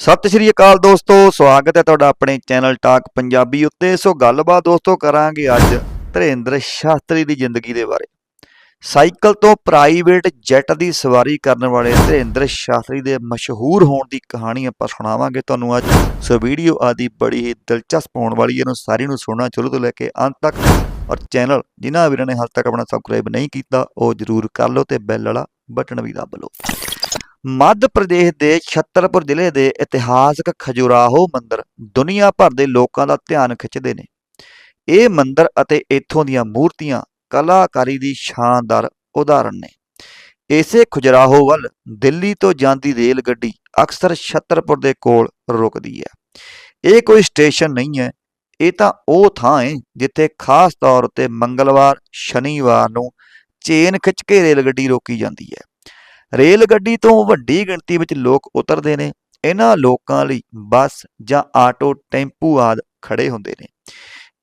ਸਤਿ ਸ਼੍ਰੀ ਅਕਾਲ ਦੋਸਤੋ, ਸਵਾਗਤ ਹੈ ਤੁਹਾਡਾ ਆਪਣੇ ਚੈਨਲ ਟਾਕ ਪੰਜਾਬੀ ਉੱਤੇ। ਸੋ ਗੱਲਬਾਤ ਦੋਸਤੋ ਕਰਾਂਗੇ ਅੱਜ ਧਰੇਂਦਰ ਸ਼ਾਸਤਰੀ ਦੀ ਜ਼ਿੰਦਗੀ ਦੇ ਬਾਰੇ। ਸਾਈਕਲ ਤੋਂ ਪ੍ਰਾਈਵੇਟ ਜੈਟ ਦੀ ਸਵਾਰੀ ਕਰਨ ਵਾਲੇ ਧਰੇਂਦਰ ਸ਼ਾਸਤਰੀ ਦੇ ਮਸ਼ਹੂਰ ਹੋਣ ਦੀ ਕਹਾਣੀ ਆਪਾਂ ਸੁਣਾਵਾਂਗੇ ਤੁਹਾਨੂੰ ਅੱਜ। ਸੋ ਵੀਡੀਓ ਆਦੀ ਬੜੀ ਹੀ ਦਿਲਚਸਪ ਹੋਣ ਵਾਲੀ ਹੈ, ਇਹਨੂੰ ਸਾਰੀ ਨੂੰ ਸੁਣਨਾ ਸ਼ੁਰੂ ਤੋਂ ਲੈ ਕੇ ਅੰਤ ਤੱਕ। ਔਰ ਚੈਨਲ ਜਿਨ੍ਹਾਂ ਵੀਰਾਂ ਨੇ ਹਾਲ ਤੱਕ ਆਪਣਾ ਸਬਸਕ੍ਰਾਈਬ ਨਹੀਂ ਕੀਤਾ, ਉਹ ਜਰੂਰ ਕਰ ਲਓ ਤੇ ਬੈਲ ਵਾਲਾ ਬਟਨ ਵੀ ਦੱਬ ਲਓ। ਮੱਧ ਪ੍ਰਦੇਸ਼ ਦੇ ਛਤਰਪੁਰ ਜ਼ਿਲ੍ਹੇ ਦੇ ਇਤਿਹਾਸਕ ਖਜੁਰਾਹੋ ਮੰਦਿਰ ਦੁਨੀਆ ਭਰ ਦੇ ਲੋਕਾਂ ਦਾ ਧਿਆਨ ਖਿੱਚਦੇ ਨੇ। ਇਹ ਮੰਦਿਰ ਅਤੇ ਇੱਥੋਂ ਦੀਆਂ ਮੂਰਤੀਆਂ ਕਲਾਕਾਰੀ ਦੀ ਸ਼ਾਨਦਾਰ ਉਦਾਹਰਣ ਨੇ। ਇਸੇ ਖਜੁਰਾਹੋ ਵੱਲ ਦਿੱਲੀ ਤੋਂ ਜਾਂਦੀ ਰੇਲ ਗੱਡੀ ਅਕਸਰ ਛਤਰਪੁਰ ਦੇ ਕੋਲ ਰੁਕਦੀ ਹੈ। ਇਹ ਕੋਈ ਸਟੇਸ਼ਨ ਨਹੀਂ ਹੈ, ਇਹ ਤਾਂ ਉਹ ਥਾਂ ਹੈ ਜਿੱਥੇ ਖਾਸ ਤੌਰ 'ਤੇ ਮੰਗਲਵਾਰ, ਸ਼ਨੀਵਾਰ ਨੂੰ ਚੇਨ ਖਿੱਚ ਕੇ ਰੇਲ ਗੱਡੀ ਰੋਕੀ ਜਾਂਦੀ ਹੈ। ਰੇਲ ਗੱਡੀ ਤੋਂ ਵੱਡੀ ਗਿਣਤੀ ਵਿੱਚ ਲੋਕ ਉਤਰਦੇ ਨੇ। ਇਹਨਾਂ ਲੋਕਾਂ ਲਈ ਬੱਸ ਜਾਂ ਆਟੋ, ਟੈਂਪੂ ਆਦ ਖੜੇ ਹੁੰਦੇ ਨੇ।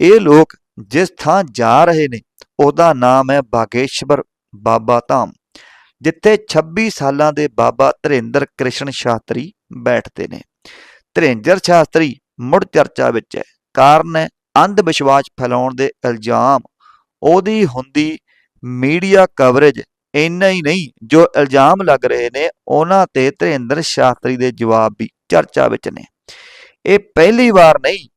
ਇਹ ਲੋਕ ਜਿਸ ਥਾਂ ਜਾ ਰਹੇ ਨੇ, ਉਹਦਾ ਨਾਮ ਹੈ ਬਾਗੇਸ਼ਵਰ ਬਾਬਾ ਧਾਮ, ਜਿੱਥੇ 26 ਸਾਲਾਂ ਦੇ ਬਾਬਾ ਧਰਿੰਦਰ ਕ੍ਰਿਸ਼ਨ ਸ਼ਾਸਤਰੀ ਬੈਠਦੇ ਨੇ। ਧਰਿੰਦਰ ਸ਼ਾਸਤਰੀ ਮੁੜ ਚਰਚਾ ਵਿੱਚ ਹੈ। ਕਾਰਨ ਹੈ ਅੰਧ ਵਿਸ਼ਵਾਸ ਫੈਲਾਉਣ ਦੇ ਇਲਜ਼ਾਮ। ਉਹਦੀ ਹੁੰਦੀ ਮੀਡੀਆ ਕਵਰੇਜ ਇੰਨਾ ਹੀ ਨਹੀਂ, ਜੋ ਇਲਜ਼ਾਮ ਲੱਗ ਰਹੇ ਨੇ, ਉਹਨਾਂ ਤੇ ਧਰੇਂਦਰ ਸ਼ਾਸਤਰੀ ਦੇ ਜਵਾਬ ਵੀ ਚਰਚਾ ਵਿੱਚ ਨੇ। ਇਹ ਪਹਿਲੀ ਵਾਰ ਨਹੀਂ,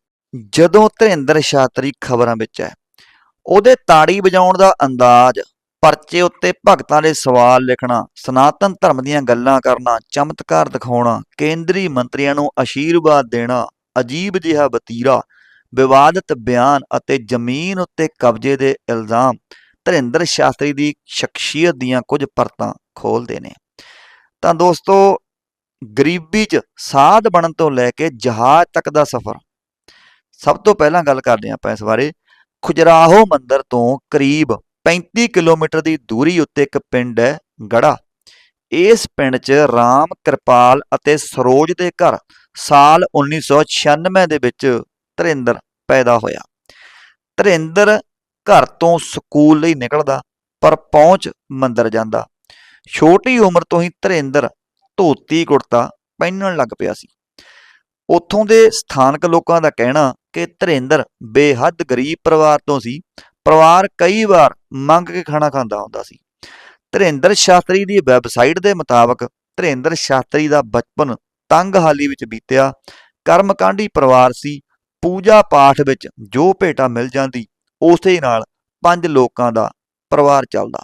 ਜਦੋਂ ਧਰੇਂਦਰ ਸ਼ਾਸਤਰੀ ਖਬਰਾਂ ਵਿੱਚ ਹੈ। ਉਹਦੇ ਤਾੜੀ ਵਜਾਉਣ ਦਾ ਅੰਦਾਜ਼, ਪਰਚੇ ਉੱਤੇ ਭਗਤਾਂ ਦੇ ਸਵਾਲ ਲਿਖਣਾ, ਸਨਾਤਨ ਧਰਮ ਦੀਆਂ ਗੱਲਾਂ ਕਰਨਾ, ਚਮਤਕਾਰ ਦਿਖਾਉਣਾ, ਕੇਂਦਰੀ ਮੰਤਰੀਆਂ ਨੂੰ ਅਸ਼ੀਰਵਾਦ ਦੇਣਾ, ਅਜੀਬ ਜਿਹਾ ਵਤੀਰਾ ਵਿਵਾਦਤ ਬਿਆਨ ਅਤੇ ਜ਼ਮੀਨ ਉੱਤੇ ਕਬਜ਼ੇ ਦੇ ਇਲਜ਼ਾਮ ਧਰਿੰਦਰ ਸ਼ਾਸਤਰੀ ਦੀ ਸ਼ਖਸੀਅਤ ਦੀਆਂ ਕੁਝ ਪਰਤਾਂ ਖੋਲਦੇ ਨੇ। ਤਾਂ ਦੋਸਤੋ, ਗਰੀਬੀ 'ਚ ਸਾਧ ਬਣਨ ਤੋਂ ਲੈ ਕੇ ਜਹਾਜ਼ ਤੱਕ ਦਾ ਸਫ਼ਰ। ਸਭ ਤੋਂ ਪਹਿਲਾਂ ਗੱਲ ਕਰਦੇ ਹਾਂ ਆਪਾਂ ਇਸ ਬਾਰੇ। ਖੁਜਰਾਹੋ ਮੰਦਰ ਤੋਂ ਕਰੀਬ 35 ਕਿਲੋਮੀਟਰ ਦੀ ਦੂਰੀ ਉੱਤੇ ਇੱਕ ਪਿੰਡ ਹੈ ਗੜਾ ਇਸ ਪਿੰਡ 'ਚ ਰਾਮ, ਕਿਰਪਾਲ ਅਤੇ ਸਰੋਜ ਦੇ ਘਰ ਸਾਲ 1996 ਦੇ ਵਿੱਚ ਧਰਿੰਦਰ ਪੈਦਾ ਹੋਇਆ। ਧਰਿੰਦਰ ਘਰ ਤੋਂ ਸਕੂਲ ਲਈ ਨਿਕਲਦਾ, ਪਰ ਪਹੁੰਚ ਮੰਦਰ ਜਾਂਦਾ। ਛੋਟੀ ਉਮਰ ਤੋਂ ਹੀ ਧਰਿੰਦਰ ਧੋਤੀ ਕੁੜਤਾ ਪਹਿਨਣ ਲੱਗ ਪਿਆ ਸੀ। ਉੱਥੋਂ ਦੇ ਸਥਾਨਕ ਲੋਕਾਂ ਦਾ ਕਹਿਣਾ ਕਿ ਧਰਿੰਦਰ ਬੇਹੱਦ ਗਰੀਬ ਪਰਿਵਾਰ ਤੋਂ ਸੀ। ਪਰਿਵਾਰ ਕਈ ਵਾਰ ਮੰਗ ਕੇ ਖਾਣਾ ਖਾਂਦਾ ਹੁੰਦਾ ਸੀ। ਧਰਿੰਦਰ ਸ਼ਾਸਤਰੀ ਦੀ ਵੈਬਸਾਈਟ ਦੇ ਮੁਤਾਬਕ ਧਰਿੰਦਰ ਸ਼ਾਸਤਰੀ ਦਾ ਬਚਪਨ ਤੰਗ ਹਾਲੀ ਵਿੱਚ ਬੀਤਿਆ। ਕਰਮਕਾਂਡੀ ਪਰਿਵਾਰ ਸੀ। ਪੂਜਾ ਪਾਠ ਵਿੱਚ ਜੋ ਭੇਟਾ ਮਿਲ ਜਾਂਦੀ ਉਸੇ ਨਾਲ ਪੰਜ ਲੋਕਾਂ ਦਾ ਪਰਿਵਾਰ ਚੱਲਦਾ।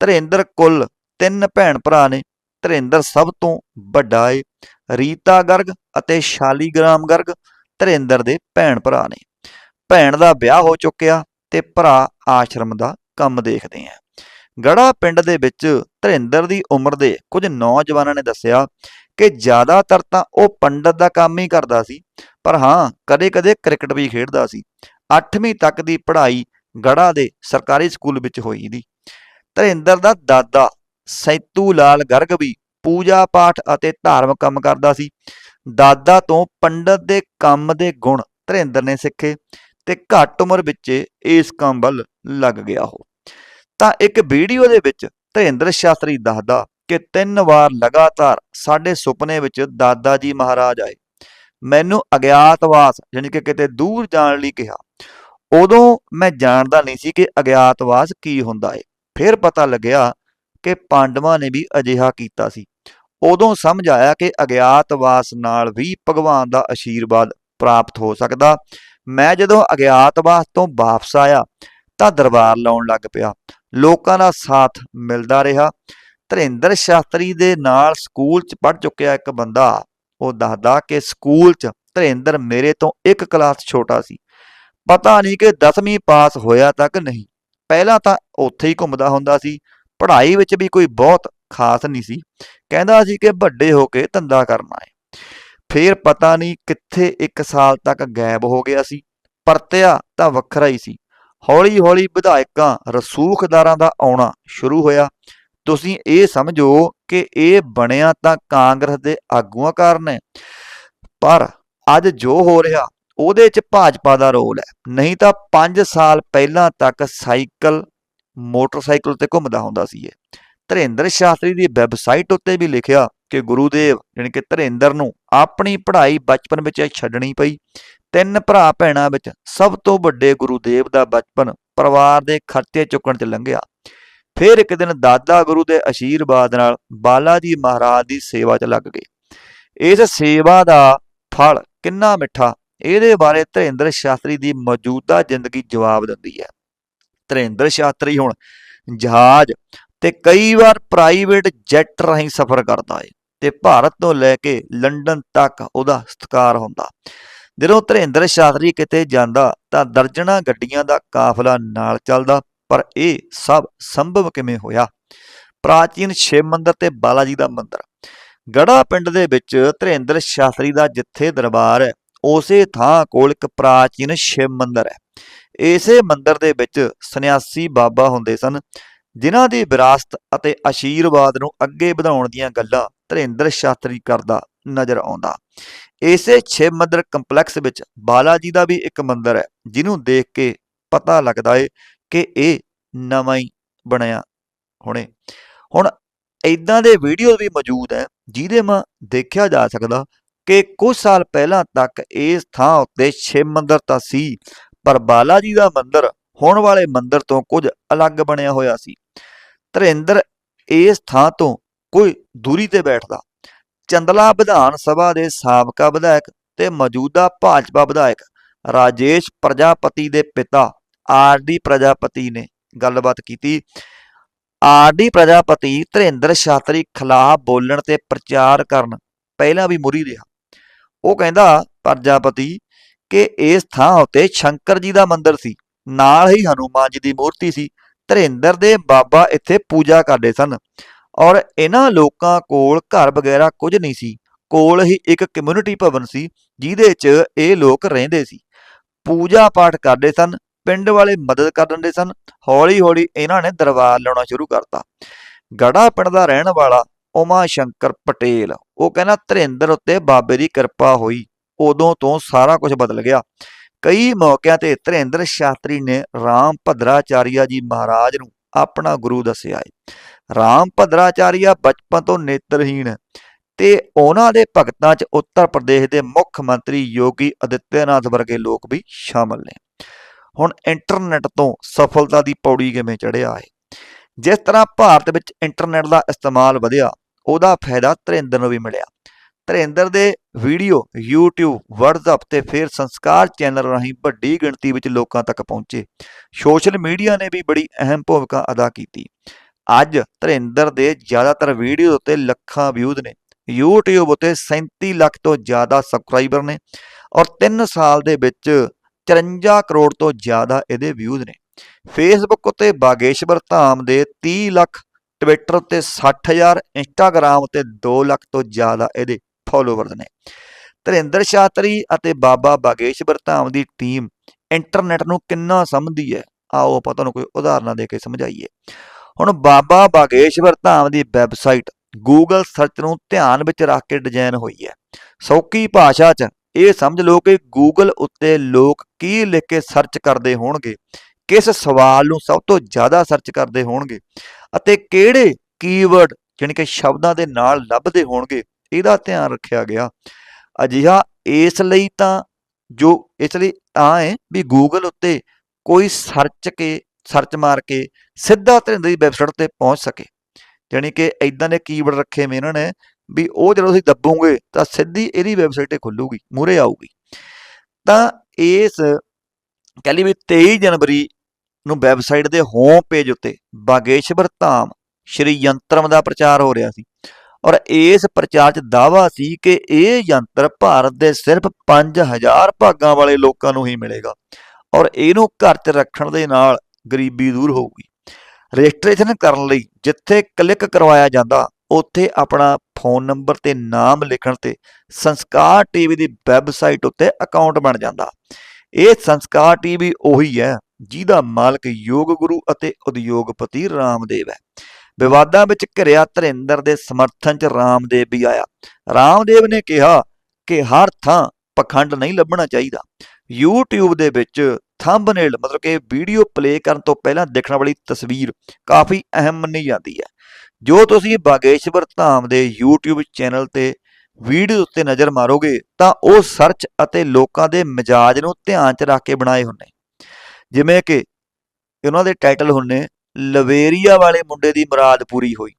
ਧਰਿੰਦਰ ਕੁੱਲ ਤਿੰਨ ਭੈਣ ਭਰਾ ਨੇ। ਧਰਿੰਦਰ ਸਭ ਤੋਂ ਵੱਡਾ ਏ। ਰੀਤਾ ਗਰਗ ਅਤੇ ਸ਼ਾਲੀਗ੍ਰਾਮ ਗਰਗ ਧਰਿੰਦਰ ਦੇ ਭੈਣ ਭਰਾ ਨੇ। ਭੈਣ ਦਾ ਵਿਆਹ ਹੋ ਚੁੱਕਿਆ ਤੇ ਭਰਾ ਆਸ਼ਰਮ ਦਾ ਕੰਮ ਦੇਖਦੇ ਆ। ਗੜਾ ਪਿੰਡ ਦੇ ਵਿੱਚ ਧਰਿੰਦਰ ਦੀ ਉਮਰ ਦੇ ਕੁਝ ਨੌਜਵਾਨਾਂ ਨੇ ਦੱਸਿਆ ਕਿ ਜ਼ਿਆਦਾਤਰ ਤਾਂ ਉਹ ਪੰਡਤ ਦਾ ਕੰਮ ਹੀ ਕਰਦਾ ਸੀ, ਪਰ ਹਾਂ, ਕਦੇ-ਕਦੇ ਕ੍ਰਿਕਟ ਵੀ ਖੇਡਦਾ ਸੀ। 8ਵੀਂ ਤੱਕ ਦੀ ਪੜ੍ਹਾਈ ਗੜਾ ਦੇ ਸਰਕਾਰੀ ਸਕੂਲ ਵਿੱਚ ਹੋਈ ਦੀ। ਧਰਿੰਦਰ ਦਾ ਦਾਦਾ ਸੈਤੂ ਲਾਲ ਗਰਗ ਵੀ ਪੂਜਾ ਪਾਠ ਅਤੇ ਧਾਰਮਿਕ ਕੰਮ ਕਰਦਾ ਸੀ। ਦਾਦਾ ਤੋਂ ਪੰਡਤ ਦੇ ਕੰਮ ਦੇ ਗੁਣ ਧਰਿੰਦਰ ਨੇ ਸਿੱਖੇ ਤੇ ਘੱਟ ਉਮਰ ਵਿੱਚ ਇਸ ਕੰਮ ਵੱਲ ਲੱਗ ਗਿਆ ਉਹ। ਤਾਂ ਇੱਕ ਵੀਡੀਓ ਦੇ ਵਿੱਚ ਧਰਿੰਦਰ ਸ਼ਾਸਤਰੀ ਦੱਸਦਾ ਕਿ ਤਿੰਨ ਵਾਰ ਲਗਾਤਾਰ ਸਾਡੇ ਸੁਪਨੇ ਵਿੱਚ ਦਾਦਾ ਜੀ ਮਹਾਰਾਜ ਆਏ। ਮੈਨੂੰ ਅਗਿਆਤਵਾਸ ਯਾਨੀ ਕਿ ਕਿਤੇ ਦੂਰ ਜਾਣ ਲਈ ਕਿਹਾ। ਉਦੋਂ ਮੈਂ ਜਾਣਦਾ ਨਹੀਂ ਸੀ ਕਿ ਅਗਿਆਤਵਾਸ ਕੀ ਹੁੰਦਾ ਏ। ਫਿਰ ਪਤਾ ਲੱਗਿਆ ਕਿ ਪਾਂਡਵਾਂ ਨੇ ਵੀ ਅਜਿਹਾ ਕੀਤਾ ਸੀ। ਉਦੋਂ ਸਮਝ ਆਇਆ ਕਿ ਅਗਿਆਤਵਾਸ ਨਾਲ ਵੀ ਭਗਵਾਨ ਦਾ ਆਸ਼ੀਰਵਾਦ ਪ੍ਰਾਪਤ ਹੋ ਸਕਦਾ। ਮੈਂ ਜਦੋਂ ਅਗਿਆਤਵਾਸ ਤੋਂ ਵਾਪਸ ਆਇਆ ਤਾਂ ਦਰਬਾਰ ਲਾਉਣ ਲੱਗ ਪਿਆ। ਲੋਕਾਂ ਦਾ ਸਾਥ ਮਿਲਦਾ ਰਿਹਾ। ਧਰਿੰਦਰ ਸ਼ਾਸਤਰੀ ਦੇ ਨਾਲ ਸਕੂਲ 'ਚ ਪੜ੍ਹ ਚੁੱਕਿਆ ਇੱਕ ਬੰਦਾ। ਉਹ ਦੱਸਦਾ ਕਿ ਸਕੂਲ 'ਚ ਧਰਿੰਦਰ ਮੇਰੇ ਤੋਂ ਇੱਕ ਕਲਾਸ ਛੋਟਾ ਸੀ। ਪਤਾ ਨਹੀਂ ਕਿ 10ਵੀਂ ਪਾਸ ਹੋਇਆ ਤੱਕ ਨਹੀਂ। ਪਹਿਲਾਂ ਤਾਂ ਉੱਥੇ ਹੀ ਘੁੰਮਦਾ ਹੁੰਦਾ ਸੀ। ਪੜ੍ਹਾਈ ਵਿੱਚ ਵੀ ਕੋਈ ਬਹੁਤ ਖਾਸ ਨਹੀਂ ਸੀ। ਕਹਿੰਦਾ ਸੀ ਕਿ ਵੱਡੇ ਹੋ ਕੇ ਧੰਦਾ ਕਰਨਾ ਹੈ। ਫੇਰ ਪਤਾ ਨਹੀਂ ਕਿੱਥੇ 1 ਸਾਲ ਤੱਕ ਗਾਇਬ ਹੋ ਗਿਆ ਸੀ। ਪਰਤਿਆ ਤਾਂ ਵੱਖਰਾ ਹੀ ਸੀ। ਹੌਲੀ-ਹੌਲੀ ਵਿਧਾਇਕਾਂ, ਰਸੂਖਦਾਰਾਂ ਦਾ ਆਉਣਾ ਸ਼ੁਰੂ ਹੋਇਆ। ਤੁਸੀਂ ਇਹ ਸਮਝੋ ਕਿ ਇਹ ਬਣਿਆ ਤਾਂ ਕਾਂਗਰਸ ਦੇ ਆਗੂਆਂ ਕਾਰਨ ਹੈ। ਪਰ ਅੱਜ ਜੋ ਹੋ ਰਿਹਾ ਉਹਦੇ 'ਚ ਭਾਜਪਾ ਦਾ ਰੋਲ ਹੈ। ਨਹੀਂ ਤਾਂ 5 ਸਾਲ ਪਹਿਲਾਂ ਤੱਕ ਸਾਈਕਲ, ਮੋਟਰਸਾਈਕਲ ਤੇ ਘੁੰਮਦਾ ਹੁੰਦਾ ਸੀ ਇਹ। ਧਰਿੰਦਰ ਸ਼ਾਸਤਰੀ ਦੀ ਵੈਬਸਾਈਟ ਉੱਤੇ ਵੀ ਲਿਖਿਆ ਕਿ ਗੁਰੂਦੇਵ ਯਾਨੀ ਕਿ ਧਰਿੰਦਰ ਨੂੰ ਆਪਣੀ ਪੜ੍ਹਾਈ ਬਚਪਨ ਵਿੱਚ ਛੱਡਣੀ ਪਈ। ਤਿੰਨ ਭਰਾ ਭੈਣਾਂ ਵਿੱਚ ਸਭ ਤੋਂ ਵੱਡੇ ਗੁਰੂਦੇਵ ਦਾ ਬਚਪਨ ਪਰਿਵਾਰ ਦੇ ਖਰਚੇ ਚੁੱਕਣ 'ਚ ਲੰਘਿਆ। ਫਿਰ ਇੱਕ ਦਿਨ ਦਾਦਾ ਗੁਰੂ ਦੇ ਅਸ਼ੀਰਵਾਦ ਨਾਲ ਬਾਲਾ ਜੀ ਮਹਾਰਾਜ ਦੀ ਸੇਵਾ 'ਚ ਲੱਗ ਗਏ। ਇਸ ਸੇਵਾ ਦਾ ਫਲ ਕਿੰਨਾ ਮਿੱਠਾ ਇਹਦੇ ਬਾਰੇ ਧਰਿੰਦਰ ਸ਼ਾਸਤਰੀ ਦੀ ਮੌਜੂਦਾ ਜ਼ਿੰਦਗੀ ਜਵਾਬ ਦਿੰਦੀ ਹੈ। ਧਰਿੰਦਰ ਸ਼ਾਸਤਰੀ ਹੁਣ ਜਹਾਜ਼ ਤੇ ਕਈ ਵਾਰ ਪ੍ਰਾਈਵੇਟ ਜੈਟ ਰਾਹੀਂ ਸਫ਼ਰ ਕਰਦਾ ਏ ਤੇ ਭਾਰਤ ਤੋਂ ਲੈ ਕੇ ਲੰਡਨ ਤੱਕ ਉਹਦਾ ਸਤਿਕਾਰ ਹੁੰਦਾ। ਜਦੋਂ ਧਰਿੰਦਰ ਸ਼ਾਸਤਰੀ ਕਿਤੇ ਜਾਂਦਾ ਤਾਂ ਦਰਜਨਾਂ ਗੱਡੀਆਂ ਦਾ ਕਾਫਲਾ ਨਾਲ ਚੱਲਦਾ, ਪਰ ਇਹ ਸਭ ਸੰਭਵ ਕਿਵੇਂ ਹੋਇਆ? ਪ੍ਰਾਚੀਨ ਸ਼ਿਵ ਮੰਦਿਰ ਤੇ ਬਾਲਾ ਜੀ ਦਾ ਮੰਦਿਰ। ਗੜਾ ਪਿੰਡ ਦੇ ਵਿੱਚ ਧਰਿੰਦਰ ਸ਼ਾਸਤਰੀ ਦਾ ਜਿੱਥੇ ਦਰਬਾਰ ਹੈ ਉਸੇ ਥਾਂ ਕੋਲ ਇੱਕ ਪ੍ਰਾਚੀਨ ਸ਼ਿਵ ਮੰਦਿਰ ਹੈ। ਇਸੇ ਮੰਦਿਰ ਦੇ ਵਿੱਚ ਸੰਨਿਆਸੀ ਬਾਬਾ ਹੁੰਦੇ ਸਨ, ਜਿਨ੍ਹਾਂ ਦੀ ਵਿਰਾਸਤ ਅਤੇ ਆਸ਼ੀਰਵਾਦ ਨੂੰ ਅੱਗੇ ਵਧਾਉਣ ਦੀਆਂ ਗੱਲਾਂ ਧਿਰੇਂਦਰ ਸ਼ਾਸਤਰੀ ਕਰਦਾ ਨਜ਼ਰ ਆਉਂਦਾ। ਇਸੇ ਸ਼ਿਵ ਮੰਦਰ ਕੰਪਲੈਕਸ ਵਿੱਚ ਬਾਲਾ ਜੀ ਦਾ ਵੀ ਇੱਕ ਮੰਦਰ ਹੈ, ਜਿਹਨੂੰ ਦੇਖ ਕੇ ਪਤਾ ਲੱਗਦਾ ਏ ਕਿ ਇਹ ਨਵਾਂ ਹੀ ਬਣਿਆ ਹੁਣੇ। ਹੁਣ ਇਦਾਂ ਦੇ ਵੀਡੀਓ ਵੀ ਮੌਜੂਦ ਹੈ, ਜਿਹਦੇ ਮਾਂ ਦੇਖਿਆ ਜਾ ਸਕਦਾ ਕਿ ਕੁਝ ਸਾਲ ਪਹਿਲਾਂ ਤੱਕ ਇਸ ਥਾਂ ਉੱਤੇ ਸ਼ਿਵ ਮੰਦਿਰ ਤਾਂ ਸੀ, ਪਰ ਬਾਲਾ ਜੀ ਦਾ ਮੰਦਿਰ ਹੁਣ ਵਾਲੇ ਮੰਦਿਰ ਤੋਂ ਕੁਝ ਅਲੱਗ ਬਣਿਆ ਹੋਇਆ ਸੀ। ਧਰਿੰਦਰ ਇਸ ਥਾਂ ਤੋਂ ਕੋਈ ਦੂਰੀ ਤੇ ਬੈਠਦਾ। ਚੰਦਲਾ ਵਿਧਾਨ ਸਭਾ ਦੇ ਸਾਬਕਾ ਵਿਧਾਇਕ ਤੇ ਮੌਜੂਦਾ ਭਾਜਪਾ ਵਿਧਾਇਕ ਰਾਜੇਸ਼ ਪ੍ਰਜਾਪਤੀ ਦੇ ਪਿਤਾ ਆਰ ਡੀ ਪ੍ਰਜਾਪਤੀ ਨੇ ਗੱਲਬਾਤ ਕੀਤੀ। ਆਰ ਡੀ ਪ੍ਰਜਾਪਤੀ ਧਰਿੰਦਰ ਸ਼ਾਸਤਰੀ ਖਿਲਾਫ ਬੋਲਣ ਤੇ ਪ੍ਰਚਾਰ ਕਰਨ ਪਹਿਲਾਂ ਵੀ ਮੁਰੀ ਰਿਹਾ। ਉਹ ਕਹਿੰਦਾ ਪ੍ਰਜਾਪਤੀ ਕਿ ਇਸ ਥਾਂ ਉੱਤੇ ਸ਼ੰਕਰ ਜੀ ਦਾ ਮੰਦਿਰ ਸੀ, ਨਾਲ ਹੀ ਹਨੂਮਾਨ ਜੀ ਦੀ ਮੂਰਤੀ ਸੀ। ਧਰਿੰਦਰ ਦੇ ਬਾਬਾ ਇੱਥੇ ਪੂਜਾ ਕਰਦੇ ਸਨ ਔਰ ਇਹਨਾਂ ਲੋਕਾਂ ਕੋਲ ਘਰ ਵਗੈਰਾ ਕੁਝ ਨਹੀਂ ਸੀ। ਕੋਲ ਹੀ ਇੱਕ ਕਮਿਊਨਿਟੀ ਭਵਨ ਸੀ, ਜਿਹਦੇ 'ਚ ਇਹ ਲੋਕ ਰਹਿੰਦੇ ਸੀ। ਪੂਜਾ ਪਾਠ ਕਰਦੇ ਸਨ, ਪਿੰਡ ਵਾਲੇ ਮਦਦ ਕਰ ਦਿੰਦੇ ਸਨ ਹੌਲੀ ਹੌਲੀ ਇਹਨਾਂ ਨੇ ਦਰਬਾਰ ਲਾਉਣਾ ਸ਼ੁਰੂ ਕਰਤਾ। ਗੜਾ ਪਿੰਡ ਦਾ ਰਹਿਣ ਵਾਲਾ ਉਮਾ ਸ਼ੰਕਰ ਪਟੇਲ। ਉਹ ਕਹਿੰਦਾ, ਧਰਿੰਦਰ ਉੱਤੇ ਬਾਬੇ ਦੀ ਕਿਰਪਾ ਹੋਈ। ਉਦੋਂ ਤੋਂ ਸਾਰਾ ਕੁਝ ਬਦਲ ਗਿਆ। ਕਈ ਮੌਕਿਆਂ ਤੇ ਧਰਿੰਦਰ ਸ਼ਾਸਤਰੀ ਨੇ ਰਾਮ ਭਦਰਾਚਾਰੀਆ ਜੀ ਮਹਾਰਾਜ ਨੂੰ ਆਪਣਾ ਗੁਰੂ ਦੱਸਿਆ ਹੈ ਰਾਮ ਭਦਰਾਚਾਰੀਆ ਬਚਪਨ ਤੋਂ ਨੇਤਰਹੀਣ ਤੇ ਉਹਨਾਂ ਦੇ ਭਗਤਾਂ 'ਚ ਉੱਤਰ ਪ੍ਰਦੇਸ਼ ਦੇ ਮੁੱਖ ਮੰਤਰੀ ਯੋਗੀ ਅਦਿੱਤਿਆਨਾਥ ਵਰਗੇ ਲੋਕ ਵੀ ਸ਼ਾਮਲ ਨੇ। ਹੁਣ ਇੰਟਰਨੈਟ ਤੋਂ ਸਫਲਤਾ ਦੀ ਪੌੜੀ ਕਿਵੇਂ ਚੜ੍ਹਿਆ ਹੈ ਜਿਸ ਤਰ੍ਹਾਂ ਭਾਰਤ ਵਿੱਚ ਇੰਟਰਨੈਟ ਦਾ ਇਸਤੇਮਾਲ ਵਧਿਆ, ਉਹਦਾ ਫਾਇਦਾ ਧਰਿੰਦਰ ਨੂੰ ਵੀ ਮਿਲਿਆ। ਧਰਿੰਦਰ ਦੇ ਵੀਡੀਓ, YouTube, WhatsApp ਤੇ ਫਿਰ ਸੰਸਕਾਰ ਚੈਨਲ ਰਾਹੀਂ ਵੱਡੀ ਗਿਣਤੀ ਵਿੱਚ ਲੋਕਾਂ ਤੱਕ ਪਹੁੰਚੇ। ਸੋਸ਼ਲ ਮੀਡੀਆ ਨੇ ਵੀ ਬੜੀ ਅਹਿਮ ਭੂਮਿਕਾ ਅਦਾ ਕੀਤੀ। ਅੱਜ ਧਰਿੰਦਰ ਦੇ ਜ਼ਿਆਦਾਤਰ ਵੀਡੀਓ ਉੱਤੇ ਲੱਖਾਂ ਵਿਊਜ਼ ਨੇ। YouTube ਉੱਤੇ 37 ਲੱਖ ਤੋਂ ਜ਼ਿਆਦਾ ਸਬਸਕ੍ਰਾਈਬਰ ਨੇ ਔਰ 3 ਸਾਲ ਦੇ ਵਿੱਚ 54 ਕਰੋੜ ਤੋਂ ਜ਼ਿਆਦਾ ਇਹਦੇ ਵਿਊਜ਼ ਨੇ। ਫੇਸਬੁੱਕ ਉੱਤੇ ਬਾਗੇਸ਼ਵਰ ਧਾਮ ਦੇ 30 ਲੱਖ ਟਵਿੱਟਰ ਉੱਤੇ 60000 ਇੰਸਟਾਗ੍ਰam ਉੱਤੇ 2 ਲੱਖ ਤੋਂ ਜ਼ਿਆਦਾ ਇਹਦੇ ਫਾਲੋਵਰਸ ਨੇ। ਧਰਿੰਦਰ ਸ਼ਾਸਤਰੀ ਅਤੇ ਬਾਬਾ ਬਾਗੇਸ਼ਵਰ ਧਾਮ ਦੀ ਟੀਮ ਇੰਟਰਨੈਟ ਨੂੰ ਕਿੰਨਾ ਸਮਝਦੀ ਹੈ? ਆਓ ਆਪਾਂ ਤੁਹਾਨੂੰ ਕੋਈ ਉਦਾਹਰਨਾਂ ਦੇ ਕੇ ਸਮਝਾਈਏ। ਹੁਣ ਬਾਬਾ ਬਾਗੇਸ਼ਵਰ ਧਾਮ ਦੀ ਵੈਬਸਾਈਟ ਗੂਗਲ ਸਰਚ ਨੂੰ ਧਿਆਨ ਵਿੱਚ ਰੱਖ ਕੇ ਡਿਜ਼ਾਈਨ ਹੋਈ ਹੈ। ਸੌਖੀ ਭਾਸ਼ਾ 'ਚ ਇਹ ਸਮਝ ਲਓ ਕਿ ਗੂਗਲ ਉੱਤੇ ਲੋਕ ਕੀ ਲਿਖ ਕੇ ਸਰਚ ਕਰਦੇ ਹੋਣਗੇ। ਕਿਸ ਸਵਾਲ ਨੂੰ ਸਭ ਤੋਂ ਜ਼ਿਆਦਾ ਸਰਚ ਕਰਦੇ ਹੋਣਗੇ ਅਤੇ ਕਿਹੜੇ ਕੀਵਰਡ ਜਾਣੀ ਕਿ ਸ਼ਬਦਾਂ ਦੇ ਨਾਲ ਲੱਭਦੇ ਹੋਣਗੇ, ਇਹਦਾ ਧਿਆਨ ਰੱਖਿਆ ਗਿਆ। ਅਜਿਹਾ ਇਸ ਲਈ ਤਾਂ ਜੋ ਇਸ ਲਈ ਤਾਂ ਹੈ ਵੀ ਗੂਗਲ ਉੱਤੇ ਕੋਈ ਸਰਚ ਕੇ ਸਰਚ ਮਾਰ ਕੇ ਸਿੱਧਾ ਧਰਿੰਦਰ ਦੀ ਵੈਬਸਾਈਟ ਤੇ ਪਹੁੰਚ ਸਕੇ। ਜਾਣੀ ਕਿ ਇਦਾਂ ਦੇ ਕੀਵਰਡ ਰੱਖੇ ਮੇ ਇਹਨਾਂ ਨੇ ਵੀ ਉਹ ਜਦੋਂ ਤੁਸੀਂ ਦੱਬੋਗੇ ਤਾਂ ਸਿੱਧੀ ਇਹਦੀ ਵੈਬਸਾਈਟ ਤੇ ਖੁੱਲੂਗੀ ਮੂਰੇ ਆਊਗੀ। ਤਾਂ ਇਸ, ਕਹਿ ਵੀ 23 ਜਨਵਰੀ ਨੂੰ ਵੈਬਸਾਈਟ ਦੇ ਹੋਮ ਪੇਜ ਉੱਤੇ ਬਾਗੇਸ਼ਵਰ ਧਾਮ ਸ਼੍ਰੀ ਯੰਤਰਮ ਦਾ ਪ੍ਰਚਾਰ ਹੋ ਰਿਹਾ ਸੀ। ਔਰ ਇਸ ਪ੍ਰਚਾਰ 'ਚ ਦਾਵਾ ਸੀ ਕਿ ਇਹ ਯੰਤਰ ਭਾਰਤ ਦੇ ਸਿਰਫ 5000 ਭਾਗਾਂ ਵਾਲੇ ਲੋਕਾਂ ਨੂੰ ਹੀ ਮਿਲੇਗਾ ਔਰ ਇਹਨੂੰ ਘਰ 'ਚ ਰੱਖਣ ਦੇ ਨਾਲ ਗਰੀਬੀ ਦੂਰ ਹੋਊਗੀ। ਰਜਿਸਟ੍ਰੇਸ਼ਨ ਕਰਨ ਲਈ ਜਿੱਥੇ ਕਲਿੱਕ ਕਰਵਾਇਆ ਜਾਂਦਾ, ਉੱਥੇ ਆਪਣਾ ਫੋਨ ਨੰਬਰ ਤੇ ਨਾਮ ਲਿਖਣ ਤੇ ਸੰਸਕਾਰ ਟੀਵੀ ਦੀ ਵੈਬਸਾਈਟ ਉੱਤੇ ਅਕਾਊਂਟ ਬਣ ਜਾਂਦਾ। ਇਹ ਸੰਸਕਾਰ ਟੀਵੀ ਉਹੀ ਹੈ ਜਿਹਦਾ ਮਾਲਕ ਯੋਗ ਗੁਰੂ ਅਤੇ ਉਦਯੋਗਪਤੀ ਰਾਮਦੇਵ ਹੈ। ਵਿਵਾਦਾਂ ਵਿੱਚ ਘਿਰਿਆ ਧਰਿੰਦਰ ਦੇ ਸਮਰਥਨ 'ਚ ਰਾਮਦੇਵ ਵੀ ਆਇਆ। ਰਾਮਦੇਵ ਨੇ ਕਿਹਾ ਕਿ ਹਰ ਥਾਂ ਪਖੰਡ ਨਹੀਂ ਲੱਭਣਾ ਚਾਹੀਦਾ। YouTube ਦੇ ਵਿੱਚ ਥੰਬਨੇਲ ਮਤਲਬ ਕਿ ਵੀਡੀਓ ਪਲੇ ਕਰਨ ਤੋਂ ਪਹਿਲਾਂ ਦੇਖਣ ਵਾਲੀ ਤਸਵੀਰ ਕਾਫੀ ਅਹਿਮ ਮੰਨੀ ਜਾਂਦੀ ਹੈ। ਜੋ ਤੁਸੀਂ ਬਾਗੇਸ਼ਵਰ ਧਾਮ ਦੇ YouTube ਚੈਨਲ ਤੇ ਵੀਡੀਓ ਉੱਤੇ ਨਜ਼ਰ ਮਾਰੋਗੇ ਤਾਂ ਉਹ ਸਰਚ ਅਤੇ ਲੋਕਾਂ ਦੇ ਮਿਜਾਜ ਨੂੰ ਧਿਆਨ 'ਚ ਰੱਖ ਕੇ ਬਣਾਏ ਹੁੰਦੇ। ਜਿਵੇਂ ਕਿ ਉਹਨਾਂ ਦੇ ਟਾਈਟਲ ਹੁੰਨੇ ਲਵੇਰੀਆ ਵਾਲੇ ਮੁੰਡੇ ਦੀ ਮੁਰਾਦ ਪੂਰੀ ਹੋਈ।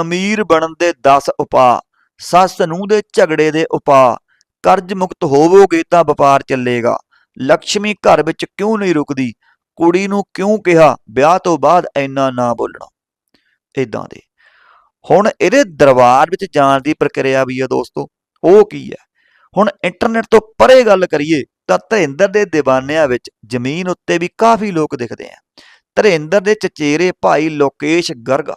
ਅਮੀਰ ਬਣਨ ਦੇ 10 ਉਪਾਅ, ਸੱਸ ਨੂੰ ਦੇ ਝਗੜੇ ਦੇ ਉਪਾਅ, ਕਰਜ਼ ਮੁਕਤ ਹੋਵੋਗੇ ਤਾਂ ਵਪਾਰ ਚੱਲੇਗਾ। ਲక్ష్ਮੀ ਘਰ ਵਿੱਚ ਕਿਉਂ ਨਹੀਂ ਰੁਕਦੀ? ਕੁੜੀ ਨੂੰ ਕਿਉਂ ਕਿਹਾ? ਵਿਆਹ ਤੋਂ ਬਾਅਦ ਇੰਨਾ ਨਾ ਬੋਲਣਾ। ਇਦਾਂ ਦੇ। ਹੁਣ ਇਹਦੇ ਦਰਬਾਰ ਵਿੱਚ ਜਾਣ ਦੀ ਪ੍ਰਕਿਰਿਆ ਵੀ ਹੈ ਦੋਸਤੋ, ਉਹ ਕੀ ਹੈ? ਹੁਣ ਇੰਟਰਨੈਟ ਤੋਂ ਪਰੇ ਗੱਲ ਕਰੀਏ ਤਾਂ ਧਰਿੰਦਰ ਦੇ ਦੀਵਾਨਿਆਂ ਵਿੱਚ ਜ਼ਮੀਨ ਉੱਤੇ ਵੀ ਕਾਫੀ ਲੋਕ ਦਿਖਦੇ ਆ। ਧਰਿੰਦਰ ਦੇ ਚਚੇਰੇ ਭਾਈ ਲੋਕੇਸ਼ ਗਰਗ,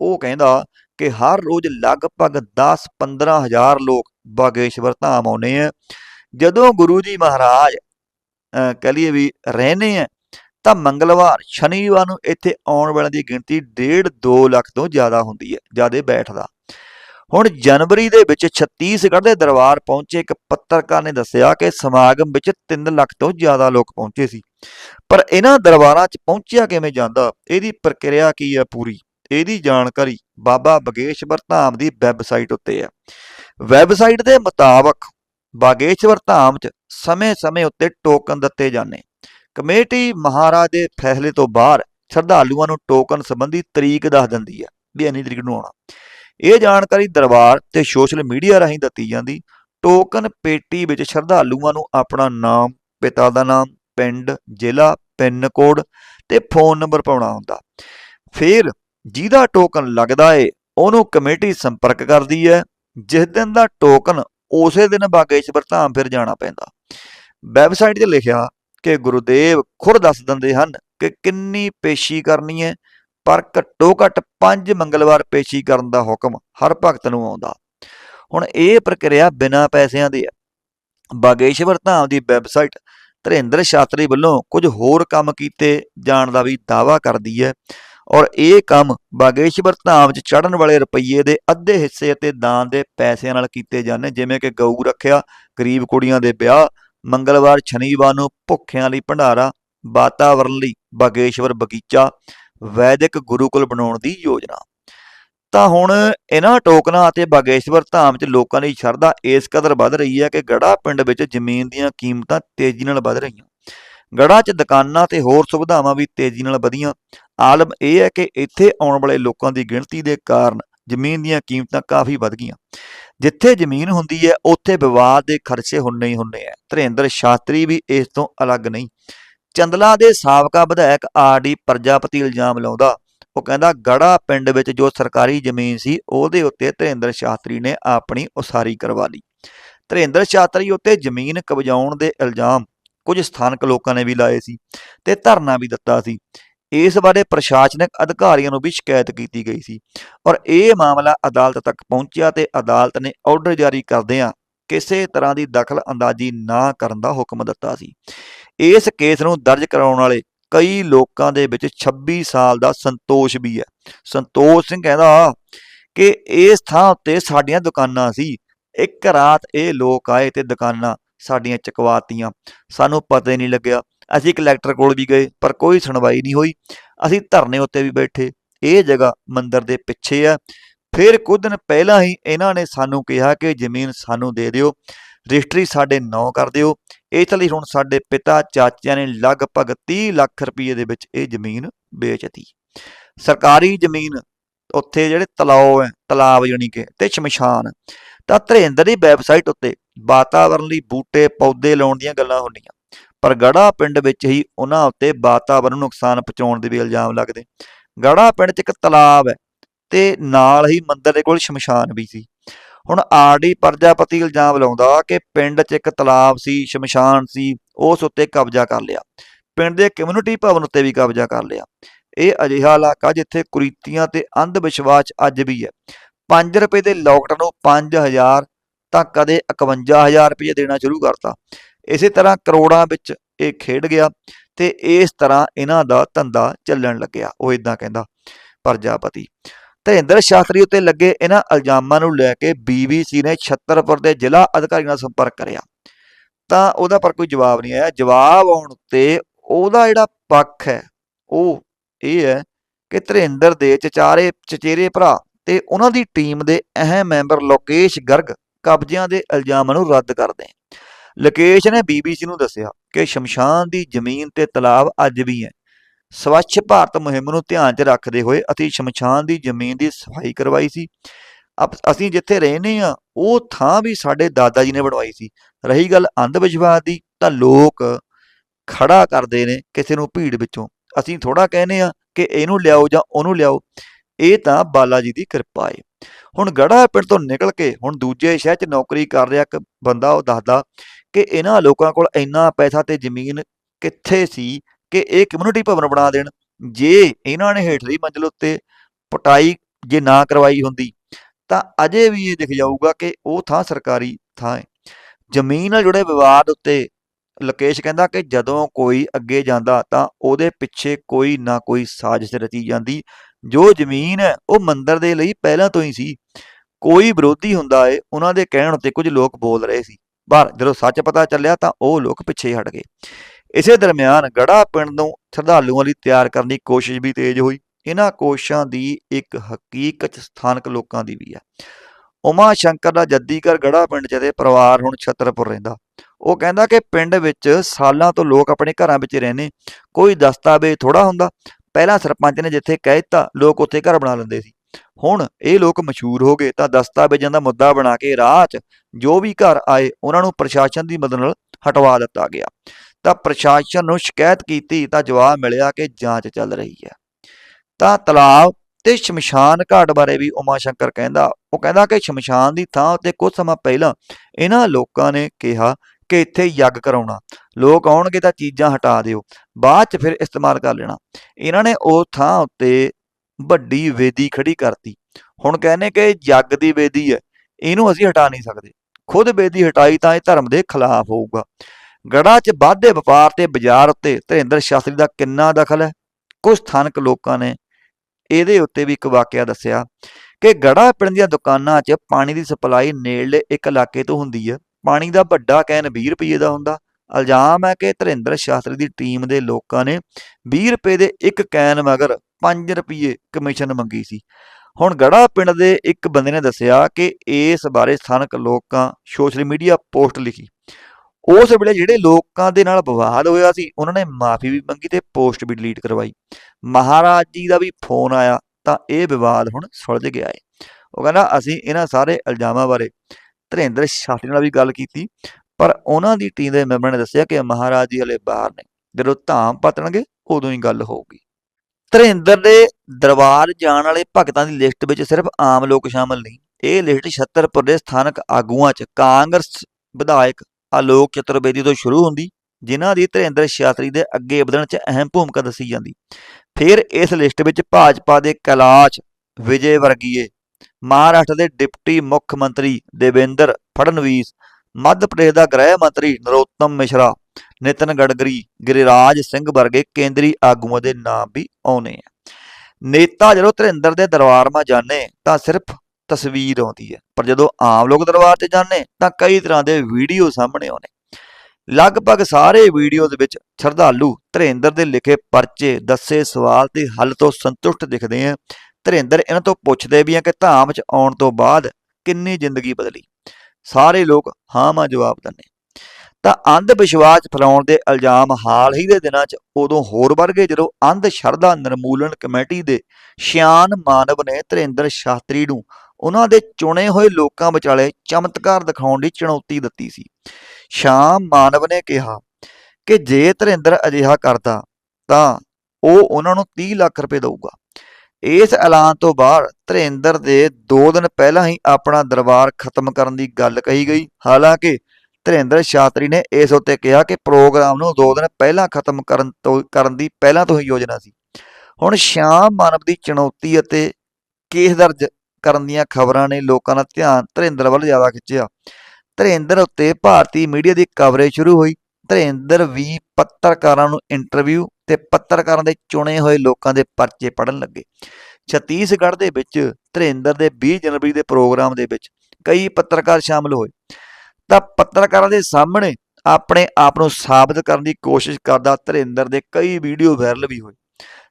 ਉਹ ਕਹਿੰਦਾ ਕਿ ਹਰ ਰੋਜ਼ ਲਗਭਗ 10-15 ਹਜ਼ਾਰ ਲੋਕ ਬਾਗੇਸ਼ਵਰ ਧਾਮ ਆਉਨੇ ਆ। ਜਦੋਂ ਗੁਰੂ ਜੀ ਮਹਾਰਾਜ ਅਹ ਕਹਿ ਲਈਏ ਵੀ ਰਹਿੰਦੇ ਆ, ਤਾਂ ਮੰਗਲਵਾਰ, ਸ਼ਨੀਵਾਰ ਨੂੰ ਇੱਥੇ ਆਉਣ ਵਾਲਿਆਂ ਦੀ ਗਿਣਤੀ 1.5 2 ਲੱਖ ਤੋਂ ਜ਼ਿਆਦਾ ਹੁੰਦੀ ਹੈ, ਜਿਆਦੇ ਬੈਠਦਾ। ਹੁਣ ਜਨਵਰੀ ਦੇ ਵਿੱਚ ਛੱਤੀਸਗੜ੍ਹ ਦੇ ਦਰਬਾਰ ਪਹੁੰਚੇ ਇੱਕ ਪੱਤਰਕਾਰ ਨੇ ਦੱਸਿਆ ਕਿ ਸਮਾਗਮ ਵਿੱਚ 3 ਲੱਖ ਤੋਂ ਜ਼ਿਆਦਾ ਲੋਕ ਪਹੁੰਚੇ ਸੀ। ਪਰ ਇਹਨਾਂ ਦਰਬਾਰਾਂ 'ਚ ਪਹੁੰਚਿਆ ਕਿਵੇਂ ਜਾਂਦਾ? ਇਹਦੀ ਪ੍ਰਕਿਰਿਆ ਕੀ ਹੈ ਪੂਰੀ? ਇਹਦੀ ਜਾਣਕਾਰੀ ਬਾਬਾ ਬਗੇਸ਼ਵਰ ਧਾਮ ਦੀ ਵੈਬਸਾਈਟ ਉੱਤੇ ਹੈ। ਵੈਬਸਾਈਟ ਦੇ ਮੁਤਾਬਕ ਬਾਗੇਸ਼ਵਰ ਧਾਮ 'ਚ ਸਮੇਂ-ਸਮੇਂ ਉੱਤੇ ਟੋਕਨ ਦਿੱਤੇ ਜਾਂਦੇ ਕਮੇਟੀ ਮਹਾਰਾਜ ਦੇ ਫੈਸਲੇ ਤੋਂ ਬਾਅਦ ਸ਼ਰਧਾਲੂਆਂ ਨੂੰ ਟੋਕਨ ਸੰਬੰਧੀ ਤਰੀਕ ਦੱਸ ਦਿੰਦੀ ਹੈ ਵੀ ਇੰਨੀ ਤਰੀਕ ਨੂੰ ਆਉਣਾ। ਇਹ ਜਾਣਕਾਰੀ ਦਰਬਾਰ ਤੇ ਸੋਸ਼ਲ ਮੀਡੀਆ ਰਾਹੀਂ ਦਿੱਤੀ ਜਾਂਦੀ। ਟੋਕਨ ਪੇਟੀ ਵਿੱਚ ਸ਼ਰਧਾਲੂਆਂ ਨੂੰ ਆਪਣਾ ਨਾਮ, ਪਿਤਾ ਦਾ ਨਾਮ, ਪਿੰਡ, ਜ਼ਿਲ੍ਹਾ, ਪਿੰਨ ਕੋਡ ਤੇ ਫੋਨ ਨੰਬਰ ਪਾਉਣਾ ਹੁੰਦਾ। ਫਿਰ ਜਿਹਦਾ ਟੋਕਨ ਲੱਗਦਾ ਏ, ਉਹਨੂੰ ਕਮੇਟੀ ਸੰਪਰਕ ਕਰਦੀ ਹੈ ਜਿਸ ਦਿਨ ਦਾ ਟੋਕਨ, ਉਸੇ ਦਿਨ ਬਾਗੇਸ਼ਵਰ ਧਾਮ ਫਿਰ ਜਾਣਾ ਪੈਂਦਾ। ਵੈਬਸਾਈਟ 'ਤੇ ਲਿਖਿਆ ਕਿ ਗੁਰੂਦੇਵ ਖੁਦ ਦੱਸ ਦਿੰਦੇ ਹਨ ਕਿ ਕਿੰਨੀ ਪੇਸ਼ੀ ਕਰਨੀ ਹੈ ਪਰ ਘੱਟੋ ਘੱਟ 5 ਮੰਗਲਵਾਰ ਪੇਸ਼ੀ ਕਰਨ ਦਾ ਹੁਕਮ ਹਰ ਭਗਤ ਨੂੰ ਆਉਂਦਾ। ਹੁਣ ਇਹ ਪ੍ਰਕਿਰਿਆ ਬਿਨਾਂ ਪੈਸਿਆਂ ਦੀ ਹੈ। ਬਾਗੇਸ਼ਵਰ ਧਾਮ ਦੀ ਵੈਬਸਾਈਟ ਧਰਿੰਦਰ ਸ਼ਾਸਤਰੀ ਵੱਲੋਂ ਕੁਝ ਹੋਰ ਕੰਮ ਕੀਤੇ ਜਾਣ ਦਾ ਵੀ ਦਾਅਵਾ ਕਰਦੀ ਹੈ ਔਰ ਇਹ ਕੰਮ ਬਾਗੇਸ਼ਵਰ ਧਾਮ 'ਚ ਚੜਨ ਵਾਲੇ ਰੁਪਈਏ ਦੇ ਅੱਧੇ ਹਿੱਸੇ ਅਤੇ ਦਾਨ ਦੇ ਪੈਸਿਆਂ ਨਾਲ ਕੀਤੇ ਜਾਂਦੇ ਜਿਵੇਂ ਕਿ ਗਊ ਰੱਖਿਆ, ਗਰੀਬ ਕੁੜੀਆਂ ਦੇ ਵਿਆਹ, ਮੰਗਲਵਾਰ ਸ਼ਨੀਵਾਰ ਨੂੰ ਭੁੱਖਿਆਂ ਲਈ ਭੰਡਾਰਾ ਵਾਤਾਵਰਣ ਲਈ ਬਾਗੇਸ਼ਵਰ ਬਗੀਚਾ ਵੈਦਿਕ ਗੁਰੂਕੁਲ ਬਣਾਉਣ ਦੀ ਯੋਜਨਾ। ਤਾਂ ਹੁਣ ਇਹਨਾਂ ਟੋਕਨਾਂ ਅਤੇ ਬਾਗੇਸ਼ਵਰ ਧਾਮ 'ਚ ਲੋਕਾਂ ਦੀ ਸ਼ਰਧਾ ਇਸ ਕਦਰ ਵੱਧ ਰਹੀ ਹੈ ਕਿ ਗੜਾ ਪਿੰਡ ਵਿੱਚ ਜ਼ਮੀਨ ਦੀਆਂ ਕੀਮਤਾਂ ਤੇਜ਼ੀ ਨਾਲ ਵੱਧ ਰਹੀਆਂ। ਗੜਾ 'ਚ ਦੁਕਾਨਾਂ ਤੇ ਹੋਰ ਸੁਵਿਧਾਵਾਂ ਵੀ ਤੇਜ਼ੀ ਨਾਲ ਵਧੀਆਂ। ਆਲਮ ਇਹ ਹੈ ਕਿ ਇੱਥੇ ਆਉਣ ਵਾਲੇ ਲੋਕਾਂ ਦੀ ਗਿਣਤੀ ਦੇ ਕਾਰਨ ਜ਼ਮੀਨ ਦੀਆਂ ਕੀਮਤਾਂ ਕਾਫੀ ਵੱਧ ਗਈਆਂ। ਜਿੱਥੇ ਜ਼ਮੀਨ ਹੁੰਦੀ ਹੈ, ਉੱਥੇ ਵਿਵਾਦ ਦੇ ਖਰਚੇ ਹੁੰਨੇ ਹੀ ਹੁੰਨੇ ਆ। ਧਰੇਂਦਰ ਸ਼ਾਸਤਰੀ ਵੀ ਇਸ ਤੋਂ ਅਲੱਗ ਨਹੀਂ। ਚੰਦਲਾ ਦੇ ਸਾਬਕਾ ਵਿਧਾਇਕ ਆਰਡੀ ਪ੍ਰਜਾਪਤੀ ਇਲਜ਼ਾਮ ਲਾਉਂਦਾ। ਉਹ ਕਹਿੰਦਾ ਗੜਾ ਪਿੰਡ ਵਿੱਚ ਜੋ ਸਰਕਾਰੀ ਜ਼ਮੀਨ ਸੀ, ਉਹਦੇ ਉੱਤੇ ਧਰੇਂਦਰ ਸ਼ਾਸਤਰੀ ਨੇ ਆਪਣੀ ਉਸਾਰੀ ਕਰਵਾ ਲਈ। ਧਰੇਂਦਰ ਸ਼ਾਸਤਰੀ ਉੱਤੇ ਜ਼ਮੀਨ ਕਬਜ਼ਾਉਣ ਦੇ ਇਲਜ਼ਾਮ ਕੁਝ ਸਥਾਨਕ ਲੋਕਾਂ ਨੇ ਵੀ ਲਾਏ ਸੀ ਤੇ ਧਰਨਾ ਵੀ ਦਿੱਤਾ ਸੀ। ਇਸ ਬਾਰੇ ਪ੍ਰਸ਼ਾਸਨਿਕ ਅਧਿਕਾਰੀਆਂ ਨੂੰ ਵੀ ਸ਼ਿਕਾਇਤ ਕੀਤੀ ਗਈ ਸੀ ਔਰ ਇਹ ਮਾਮਲਾ ਅਦਾਲਤ ਤੱਕ ਪਹੁੰਚਿਆ ਤੇ ਅਦਾਲਤ ਨੇ ਆਰਡਰ ਜਾਰੀ ਕਰਦਿਆਂ ਕਿਸੇ ਤਰ੍ਹਾਂ ਦੀ ਦਖਲ ਅੰਦਾਜ਼ੀ ਨਾ ਕਰਨ ਦਾ ਹੁਕਮ ਦਿੱਤਾ ਸੀ। ਇਸ ਕੇਸ ਨੂੰ ਦਰਜ ਕਰਾਉਣ ਵਾਲੇ ਕਈ ਲੋਕਾਂ ਦੇ ਵਿੱਚ 26 ਸਾਲ ਦਾ ਸੰਤੋਸ਼ ਵੀ ਹੈ। ਸੰਤੋਸ਼ ਸਿੰਘ ਕਹਿੰਦਾ ਕਿ ਇਸ ਥਾਂ ਉੱਤੇ ਸਾਡੀਆਂ ਦੁਕਾਨਾਂ ਸੀ। ਇੱਕ ਰਾਤ ਇਹ ਲੋਕ ਆਏ ਤੇ ਦੁਕਾਨਾਂ ਸਾਡੀਆਂ ਚਕਵਾਤੀਆਂ। ਸਾਨੂੰ ਪਤਾ ਹੀ ਨਹੀਂ ਲੱਗਿਆ। ਅਸੀਂ ਕਲੈਕਟਰ ਕੋਲ ਵੀ ਗਏ, ਪਰ ਕੋਈ ਸੁਣਵਾਈ ਨਹੀਂ ਹੋਈ। ਅਸੀਂ ਧਰਨੇ ਉੱਤੇ ਵੀ ਬੈਠੇ। ਇਹ ਜਗ੍ਹਾ ਮੰਦਰ ਦੇ ਪਿੱਛੇ ਆ ਫਿਰ ਕੁਝ ਦਿਨ ਪਹਿਲਾਂ ਹੀ ਇਹਨਾਂ ਨੇ ਸਾਨੂੰ ਕਿਹਾ ਕਿ ਜ਼ਮੀਨ ਸਾਨੂੰ ਦੇ ਦਿਓ। ਰਜਿਸਟਰੀ ਸਾਡੇ ਨਾਂ ਕਰ ਦਿਓ। ਇਸ ਲਈ ਹੁਣ ਸਾਡੇ ਪਿਤਾ ਚਾਚਿਆਂ ਨੇ ਲਗਭਗ 30 ਲੱਖ ਰੁਪਏ ਦੇ ਵਿੱਚ ਇਹ ਜ਼ਮੀਨ ਵੇਚਤੀ। ਸਰਕਾਰੀ ਜ਼ਮੀਨ ਉੱਥੇ ਜਿਹੜੇ ਤਲਾਅ ਹੈ, ਤਲਾਬ ਯਾਨੀ ਕਿ ਤੇ ਸ਼ਮਸ਼ਾਨ। ਤਾਂ ਧਰੇਂਦਰ ਦੀ ਵੈਬਸਾਈਟ ਉੱਤੇ ਵਾਤਾਵਰਣ ਲਈ ਬੂਟੇ, ਪੌਦੇ ਲਾਉਣ ਦੀਆਂ ਗੱਲਾਂ ਹੁੰਦੀਆਂ। ਪਰ ਗੜਾ ਪਿੰਡ ਵਿੱਚ ਹੀ ਉਹਨਾਂ ਉੱਤੇ ਵਾਤਾਵਰਣ ਨੂੰ ਨੁਕਸਾਨ ਪਹੁੰਚਾਉਣ ਦੇ ਵੀ ਇਲਜ਼ਾਮ ਲੱਗਦੇ। ਗੜਾ ਪਿੰਡ 'ਚ ਇੱਕ ਤਲਾਬ ਹੈ ਤੇ ਨਾਲ ਹੀ ਮੰਦਰ ਦੇ ਕੋਲ ਸ਼ਮਸ਼ਾਨ ਵੀ ਸੀ। ਹੁਣ ਆਰਡੀ ਪ੍ਰਜਾਪਤੀ ਇਲਜ਼ਾਮ ਲਾਉਂਦਾ ਕਿ ਪਿੰਡ 'ਚ ਇੱਕ ਤਲਾਬ ਸੀ, ਸ਼ਮਸ਼ਾਨ ਸੀ, ਉਸ ਉੱਤੇ ਕਬਜ਼ਾ ਕਰ ਲਿਆ। ਪਿੰਡ ਦੇ ਕਮਿਊਨਿਟੀ ਭਵਨ ਉੱਤੇ ਵੀ ਕਬਜ਼ਾ ਕਰ ਲਿਆ। ਇਹ ਅਜਿਹਾ ਇਲਾਕਾ ਜਿੱਥੇ ਕੁਰੀਤੀਆਂ ਤੇ ਅੰਧ ਵਿਸ਼ਵਾਸ ਅੱਜ ਵੀ ਹੈ। 5 ਰੁਪਏ ਦੇ ਲੋਕਟ ਨੂੰ 5000 ਤਾਂ ਕਦੇ 51000 ਰੁਪਏ ਦੇਣਾ ਸ਼ੁਰੂ ਕਰਤਾ। ਇਸੇ ਤਰ੍ਹਾਂ ਕਰੋੜਾਂ ਵਿੱਚ ਇਹ ਖੇਡ ਗਿਆ ਤੇ ਇਸ ਤਰ੍ਹਾਂ ਇਹਨਾਂ ਦਾ ਧੰਦਾ ਚੱਲਣ ਲੱਗਿਆ। ਉਹ ਇਦਾਂ ਕਹਿੰਦਾ, ਪ੍ਰਜਾਪਤੀ ਧਰਿੰਦਰ ਸ਼ਾਸਤਰੀ ਉੱਤੇ ਲੱਗੇ ਇਹਨਾਂ ਇਲਜ਼ਾਮਾਂ ਨੂੰ ਲੈ ਕੇ ਬੀਬੀਸੀ ਨੇ ਛੱਤਰਪੁਰ ਦੇ ਜ਼ਿਲ੍ਹਾ ਅਧਿਕਾਰੀ ਨਾਲ ਸੰਪਰਕ ਕਰਿਆ। ਤਾਂ ਉਹਦਾ ਪਰ ਕੋਈ ਜਵਾਬ ਨਹੀਂ ਆਇਆ। ਜਵਾਬ ਆਉਣ 'ਤੇ ਉਹਦਾ ਜਿਹੜਾ ਪੱਖ ਹੈ, ਉਹ ਇਹ ਹੈ ਕਿ ਧਰਿੰਦਰ ਦੇ ਚਚਾਰੇ, ਚਚੇਰੇ ਭਰਾ ਤੇ ਉਹਨਾਂ ਦੀ ਟੀਮ ਦੇ ਅਹਿਮ ਮੈਂਬਰ ਲੋਕੇਸ਼ ਗਰਗ ਕਬਜ਼ਿਆਂ ਦੇ ਇਲਜ਼ਾਮਾਂ ਨੂੰ ਰੱਦ ਕਰਦੇ ਹਾਂ ਲਕੇਸ਼ ਨੇ ਬੀਬੀਸੀ ਨੂੰ ਦੱਸਿਆ ਕਿ ਸ਼ਮਸ਼ਾਨ ਦੀ ਜ਼ਮੀਨ ਤੇ ਤਲਾਬ ਅੱਜ ਵੀ ਹੈ। ਸਵੱਛ ਭਾਰਤ ਮੁਹਿੰਮ ਨੂੰ ਧਿਆਨ 'ਚ ਰੱਖਦੇ ਹੋਏ ਅਸੀਂ ਸ਼ਮਸ਼ਾਨ ਦੀ ਜ਼ਮੀਨ ਦੀ ਸਫ਼ਾਈ ਕਰਵਾਈ ਸੀ। ਅਪ- ਅਸੀਂ ਜਿੱਥੇ ਰਹਿੰਦੇ ਆ ਉਹ ਥਾਂ ਵੀ ਸਾਡੇ ਦਾਦਾ ਜੀ ਨੇ ਬਣਵਾਈ ਸੀ। ਰਹੀ ਗੱਲ ਅੰਧ ਵਿਸ਼ਵਾਸ ਦੀ, ਤਾਂ ਲੋਕ ਖੜਾ ਕਰਦੇ ਨੇ ਕਿਸੇ ਨੂੰ ਭੀੜ ਵਿੱਚੋਂ। ਅਸੀਂ ਥੋੜਾ ਕਹਿੰਦੇ ਆ ਕਿ ਇਹਨੂੰ ਲਿਆਓ ਜਾਂ ਉਹਨੂੰ ਲਿਆਓ। ਇਹ ਤਾਂ ਬਾਲਾ ਜੀ ਦੀ ਕਿਰਪਾ ਏ। ਹੁਣ ਗੜਾ ਪਿੰਡ ਤੋਂ ਨਿਕਲ ਕੇ ਹੁਣ ਦੂਜੇ ਸ਼ਹਿਰ 'ਚ ਨੌਕਰੀ ਕਰ ਰਿਹਾ ਇੱਕ ਬੰਦਾ, ਉਹ ਦੱਸਦਾ ਕਿ ਇਹਨਾਂ ਲੋਕਾਂ ਕੋਲ ਇੰਨਾ ਪੈਸਾ ਤੇ ਜ਼ਮੀਨ ਕਿੱਥੇ ਸੀ ਕਿ ਇਹ ਕਮਿਊਨਿਟੀ ਭਵਨ ਬਣਾ ਦੇਣ। ਜੇ ਇਹਨਾਂ ਨੇ ਹੇਠਲੀ ਮੰਜ਼ਲ ਉੱਤੇ ਪਟਾਈ ਜੇ ਨਾ ਕਰਵਾਈ ਹੁੰਦੀ, ਤਾਂ ਅਜੇ ਵੀ ਇਹ ਦਿਖ ਜਾਊਗਾ ਕਿ ਉਹ ਥਾਂ ਸਰਕਾਰੀ ਥਾਂ ਹੈ। ਜ਼ਮੀਨ ਨਾਲ ਜੁੜੇ ਵਿਵਾਦ ਉੱਤੇ ਲਕੇਸ਼ ਕਹਿੰਦਾ ਕਿ ਜਦੋਂ ਕੋਈ ਅੱਗੇ ਜਾਂਦਾ ਤਾਂ ਉਹਦੇ ਪਿੱਛੇ ਕੋਈ ਨਾ ਕੋਈ ਸਾਜ਼ਿਸ਼ ਰਚੀ ਜਾਂਦੀ। ਜੋ ਜ਼ਮੀਨ ਹੈ, ਉਹ ਮੰਦਰ ਦੇ ਲਈ ਪਹਿਲਾਂ ਤੋਂ ਹੀ ਸੀ। ਕੋਈ ਵਿਰੋਧੀ ਹੁੰਦਾ ਏ, ਉਹਨਾਂ ਦੇ ਕਹਿਣ ਉੱਤੇ ਕੁਝ ਲੋਕ ਬੋਲ ਰਹੇ ਸੀ। ਪਰ ਜਦੋਂ ਸੱਚ ਪਤਾ ਚੱਲਿਆ ਤਾਂ ਉਹ ਲੋਕ ਪਿੱਛੇ ਹਟ ਗਏ। ਇਸੇ ਦਰਮਿਆਨ ਗੜਾ ਪਿੰਡ ਨੂੰ ਸ਼ਰਧਾਲੂਆਂ ਲਈ ਤਿਆਰ ਕਰਨ ਦੀ ਕੋਸ਼ਿਸ਼ ਵੀ ਤੇਜ਼ ਹੋਈ। ਇਹਨਾਂ ਕੋਸ਼ਿਸ਼ਾਂ ਦੀ ਇੱਕ ਹਕੀਕਤ ਸਥਾਨਕ ਲੋਕਾਂ ਦੀ ਵੀ ਹੈ। ਉਮਾ ਸ਼ੰਕਰ ਦਾ ਜੱਦੀ ਘਰ ਗੜਾ ਪਿੰਡ 'ਚ ਤੇ ਪਰਿਵਾਰ ਹੁਣ ਛਤਰਪੁਰ ਰਹਿੰਦਾ। ਉਹ ਕਹਿੰਦਾ ਕਿ ਪਿੰਡ ਵਿੱਚ ਸਾਲਾਂ ਤੋਂ ਲੋਕ ਆਪਣੇ ਘਰਾਂ ਵਿੱਚ ਰਹਿੰਦੇ। ਕੋਈ ਦਸਤਾਵੇਜ਼ ਥੋੜਾ ਹੁੰਦਾ। ਪਹਿਲਾਂ ਸਰਪੰਚ ਨੇ ਜਿੱਥੇ ਕਹਿ ਦਿੱਤਾ, ਲੋਕ ਉੱਥੇ ਘਰ ਬਣਾ ਲੈਂਦੇ ਸੀ। ਹੁਣ ਇਹ ਲੋਕ ਮਸ਼ਹੂਰ ਹੋ ਗਏ ਤਾਂ ਦਸਤਾਵੇਜ਼ਾਂ ਦਾ ਮੁੱਦਾ ਬਣਾ ਕੇ ਰਾਹ 'ਚ ਜੋ ਵੀ ਘਰ ਆਏ ਉਹਨਾਂ ਨੂੰ ਪ੍ਰਸ਼ਾਸਨ ਦੀ ਮਦਦ ਨਾਲ ਹਟਵਾ ਦਿੱਤਾ ਗਿਆ। ਤਾਂ ਪ੍ਰਸ਼ਾਸਨ ਨੂੰ ਸ਼ਿਕਾਇਤ ਕੀਤੀ ਤਾਂ ਜਵਾਬ ਮਿਲਿਆ ਕਿ ਜਾਂਚ ਚੱਲ ਰਹੀ ਹੈ। ਤਾਂ ਤਲਾਬ ਤੇ ਸ਼ਮਸ਼ਾਨ ਘਾਟ ਬਾਰੇ ਵੀ ਉਮਾ ਸ਼ੰਕਰ ਕਹਿੰਦਾ, ਉਹ ਕਹਿੰਦਾ ਕਿ ਸ਼ਮਸ਼ਾਨ ਦੀ ਥਾਂ ਉੱਤੇ ਕੁਝ ਸਮਾਂ ਪਹਿਲਾਂ ਇਹਨਾਂ ਲੋਕਾਂ ਨੇ ਕਿਹਾ ਕਿ ਇੱਥੇ ਯੱਗ ਕਰਾਉਣਾ। ਲੋਕ ਆਉਣਗੇ ਤਾਂ ਚੀਜ਼ਾਂ ਹਟਾ ਦਿਓ, ਬਾਅਦ ਚ ਫਿਰ ਇਸਤੇਮਾਲ ਕਰ ਲੈਣਾ। ਇਹਨਾਂ ਨੇ ਉਹ ਥਾਂ ਉੱਤੇ ਵੱਡੀ ਵੇਦੀ ਖੜੀ ਕਰਤੀ। ਹੁਣ ਕਹਿੰਦੇ ਕਿ ਯੱਗ ਦੀ ਵੇਦੀ ਹੈ, ਇਹਨੂੰ ਅਸੀਂ ਹਟਾ ਨਹੀਂ ਸਕਦੇ। ਖੁਦ ਵੇਦੀ ਹਟਾਈ ਤਾਂ ਇਹ ਧਰਮ ਦੇ ਖਿਲਾਫ ਹੋਊਗਾ। ਗੜਾ 'ਚ ਵਾਧੇ ਵਪਾਰ ਤੇ ਬਾਜ਼ਾਰ ਉੱਤੇ ਧਰਿੰਦਰ ਸ਼ਾਸਤਰੀ ਦਾ ਕਿੰਨਾ ਦਖਲ ਹੈ? ਕੁਝ ਸਥਾਨਕ ਲੋਕਾਂ ਨੇ ਇਹਦੇ ਉੱਤੇ ਵੀ ਇੱਕ ਵਾਕਿਆ ਦੱਸਿਆ ਕਿ ਗੜਾ ਪਿੰਡ ਦੀਆਂ ਦੁਕਾਨਾਂ 'ਚ ਪਾਣੀ ਦੀ ਸਪਲਾਈ ਨੇੜਲੇ ਇੱਕ ਇਲਾਕੇ ਤੋਂ ਹੁੰਦੀ ਹੈ। ਪਾਣੀ ਦਾ ਵੱਡਾ ਕੈਨ 20 ਰੁਪਏ ਦਾ ਹੁੰਦਾ। ਇਲਜ਼ਾਮ ਹੈ ਕਿ ਧਰਿੰਦਰ ਸ਼ਾਸਤਰੀ ਦੀ ਟੀਮ ਦੇ ਲੋਕਾਂ ਨੇ 20 ਰੁਪਏ ਦੇ ਇੱਕ ਕੈਨ ਮਗਰ 5 ਰੁਪਏ ਕਮਿਸ਼ਨ ਮੰਗੀ ਸੀ। ਹੁਣ ਗੜਾ ਪਿੰਡ ਦੇ ਇੱਕ ਬੰਦੇ ਨੇ ਦੱਸਿਆ ਕਿ ਇਸ ਬਾਰੇ ਸਥਾਨਕ ਲੋਕਾਂ ਸੋਸ਼ਲ ਮੀਡੀਆ ਪੋਸਟ ਲਿਖੀ। ਉਸ ਵੇਲੇ ਜਿਹੜੇ ਲੋਕਾਂ ਦੇ ਨਾਲ ਵਿਵਾਦ ਹੋਇਆ ਸੀ, ਉਹਨਾਂ ਨੇ ਮਾਫੀ ਵੀ ਮੰਗੀ ਤੇ ਪੋਸਟ ਵੀ ਡਿਲੀਟ ਕਰਵਾਈ। ਮਹਾਰਾਜ ਜੀ ਦਾ ਵੀ ਫੋਨ ਆਇਆ ਤਾਂ ਇਹ ਵਿਵਾਦ ਹੁਣ ਸੁਲਝ ਗਿਆ ਹੈ ਉਹ ਕਹਿੰਦਾ, ਅਸੀਂ ਇਹਨਾਂ ਸਾਰੇ ਇਲਜ਼ਾਮਾਂ ਬਾਰੇ ਧਰਿੰਦਰ ਸ਼ਾਸਤਰੀ ਨਾਲ ਵੀ ਗੱਲ ਕੀਤੀ, ਪਰ ਉਹਨਾਂ ਦੀ ਟੀਮ ਦੇ ਮੈਂਬਰ ਨੇ ਦੱਸਿਆ ਕਿ ਮਹਾਰਾਜ ਜੀ ਹਲੇ ਬਾਹਰ ਨੇ। ਜਦੋਂ ਧਾਮ ਪਤਣਗੇ, ਉਦੋਂ ਹੀ ਗੱਲ ਹੋਊਗੀ। ਧਰਿੰਦਰ ਦੇ ਦਰਬਾਰ ਜਾਣ ਵਾਲੇ ਭਗਤਾਂ ਦੀ ਲਿਸਟ ਵਿੱਚ ਸਿਰਫ ਆਮ ਲੋਕ ਸ਼ਾਮਲ ਨਹੀਂ, ਇਹ ਲਿਸਟ ਛਤਰਪੁਰ ਦੇ ਸਥਾਨਕ ਆਗੂਆਂ 'ਚ ਕਾਂਗਰਸ ਵਿਧਾਇਕ ਆਲੋਕ ਚਤੁਰਵੇਦੀ ਤੋਂ ਸ਼ੁਰੂ ਹੁੰਦੀ, ਜਿਨ੍ਹਾਂ ਦੀ ਧਿਰੇਂਦਰ ਸ਼ਾਸਤਰੀ ਦੇ ਅੱਗੇ ਵਧਣ 'ਚ ਅਹਿਮ ਭੂਮਿਕਾ ਦੱਸੀ ਜਾਂਦੀ। ਫਿਰ ਇਸ ਲਿਸਟ ਵਿੱਚ ਭਾਜਪਾ ਦੇ ਕੈਲਾਸ਼ ਵਿਜੇ ਵਰਗੀਏ, ਮਹਾਰਾਸ਼ਟਰ ਦੇ ਡਿਪਟੀ ਮੁੱਖ ਮੰਤਰੀ ਦੇਵੇਂਦਰ ਫੜਨਵੀਸ, ਮੱਧ ਪ੍ਰਦੇਸ਼ ਦਾ ਗ੍ਰਹਿ ਮੰਤਰੀ ਨਰੋਤਮ ਮਿਸ਼ਰਾ, ਨਿਤਨ ਗਡਕਰੀ, ਗਿਰਿਰਾਜ ਸਿੰਘ ਵਰਗੇ ਕੇਂਦਰੀ ਆਗੂਆਂ ਦੇ ਨਾਮ ਵੀ ਆਉਨੇ ਆ। ਨੇਤਾ ਜਦੋਂ ਧਰਿੰਦਰ ਦੇ ਦਰਬਾਰ ਮਾ ਜਾਣੇ ਤਾਂ ਸਿਰਫ ਤਸਵੀਰ ਆਉਂਦੀ ਹੈ। ਪਰ ਜਦੋਂ ਆਮ ਲੋਕ ਦਰਬਾਰ ਤੇ ਜਾਂਦੇ ਤਾਂ ਕਈ ਤਰ੍ਹਾਂ ਦੇ ਵੀਡੀਓ ਸਾਹਮਣੇ ਆਉਨੇ ਲਗਭਗ ਸਾਰੇ ਵੀਡੀਓ ਦੇ ਵਿੱਚ ਸ਼ਰਧਾਲੂ ਧਿਰੇਂਦਰ ਦੇ ਲਿਖੇ ਪਰਚੇ, ਦੱਸੇ ਸਵਾਲ ਤੇ ਹੱਲ ਤੋਂ ਸੰਤੁਸ਼ਟ ਦਿਖਦੇ ਆ। ਧਿਰੇਂਦਰ ਇਹਨਾਂ ਤੋਂ ਪੁੱਛਦੇ ਵੀ ਆ ਕਿ ਧਾਮ 'ਚ ਆਉਣ ਤੋਂ ਬਾਅਦ ਕਿੰਨੀ ਜ਼ਿੰਦਗੀ ਬਦਲੀ। ਸਾਰੇ ਲੋਕ ਹਾਂ ਮਾ ਜਵਾਬ ਦਿੰਦੇ ਤਾਂ ਅੰਧ ਵਿਸ਼ਵਾਸ ਫੈਲਾਉਣ ਦੇ ਇਲਜ਼ਾਮ ਹਾਲ ਹੀ ਦੇ ਦਿਨਾਂ 'ਚ ਉਦੋਂ ਹੋਰ ਵੱਧ ਗਏ, ਜਦੋਂ ਅੰਧ ਸ਼ਰਧਾ ਨਿਰਮੂਲਨ ਕਮੇਟੀ ਦੇ ਸ਼ਿਆਨ ਮਾਨਵ ਨੇ ਧਿਰੇਂਦਰ ਸ਼ਾਸਤਰੀ ਨੂੰ ਉਹਨਾਂ ਦੇ ਚੁਣੇ ਹੋਏ ਲੋਕਾਂ ਵਿਚਾਲੇ ਚਮਤਕਾਰ ਦਿਖਾਉਣ ਦੀ ਚੁਣੌਤੀ ਦਿੱਤੀ ਸੀ। ਸ਼ਾਮ ਮਾਨਵ ਨੇ ਕਿਹਾ ਕਿ ਜੇ ਧਰਿੰਦਰ ਅਜਿਹਾ ਕਰਦਾ, ਤਾਂ ਉਹ ਉਹਨਾਂ ਨੂੰ 30 ਲੱਖ ਰੁਪਏ ਦੇਊਗਾ। ਇਸ ਐਲਾਨ ਤੋਂ ਬਾਅਦ ਧਰਿੰਦਰ ਦੇ 2 ਦਿਨ ਪਹਿਲਾਂ ਹੀ ਆਪਣਾ ਦਰਬਾਰ ਖਤਮ ਕਰਨ ਦੀ ਗੱਲ ਕਹੀ ਗਈ। ਹਾਲਾਂਕਿ ਧਰਿੰਦਰ ਸ਼ਾਤਰੀ ਨੇ ਇਸ ਉੱਤੇ ਕਿਹਾ ਕਿ ਪ੍ਰੋਗਰਾਮ ਨੂੰ 2 ਦਿਨ ਪਹਿਲਾਂ ਖਤਮ ਕਰਨ ਤੋਂ, ਕਰਨ ਦੀ ਪਹਿਲਾਂ ਤੋਂ ਹੀ ਯੋਜਨਾ ਸੀ। ਹੁਣ ਸ਼ਾਮ ਮਾਨਵ ਦੀ ਚੁਣੌਤੀ ਅਤੇ ਕੇਸ ਦਰਜ ਕਰਨ ਦੀਆਂ ਖਬਰਾਂ ਨੇ ਲੋਕਾਂ ਦਾ ਧਿਆਨ ਧਿਰੇਂਦਰ ਵੱਲ ਜ਼ਿਆਦਾ ਖਿੱਚਿਆ। ਧਿਰੇਂਦਰ ਉੱਤੇ ਭਾਰਤੀ ਮੀਡੀਆ ਦੀ ਕਵਰੇਜ ਸ਼ੁਰੂ ਹੋਈ। ਧਿਰੇਂਦਰ ਵੀ ਪੱਤਰਕਾਰਾਂ ਨੂੰ ਇੰਟਰਵਿਊ ਤੇ ਪੱਤਰਕਾਰਾਂ ਦੇ ਚੁਣੇ ਹੋਏ ਲੋਕਾਂ ਦੇ ਪਰਚੇ ਪੜਨ ਲੱਗੇ। ਛੱਤੀਸਗੜ੍ਹ ਦੇ ਵਿੱਚ ਧਿਰੇਂਦਰ ਦੇ 20 ਜਨਵਰੀ ਦੇ ਪ੍ਰੋਗਰਾਮ ਦੇ ਵਿੱਚ ਕਈ ਪੱਤਰਕਾਰ ਸ਼ਾਮਲ ਹੋਏ। ਤਾਂ ਪੱਤਰਕਾਰਾਂ ਦੇ ਸਾਹਮਣੇ ਆਪਣੇ ਆਪ ਨੂੰ ਸਾਬਤ ਕਰਨ ਦੀ ਕੋਸ਼ਿਸ਼ ਕਰਦਾ ਧਿਰੇਂਦਰ ਦੇ ਕਈ ਵੀਡੀਓ ਵਾਇਰਲ ਵੀ ਹੋਏ।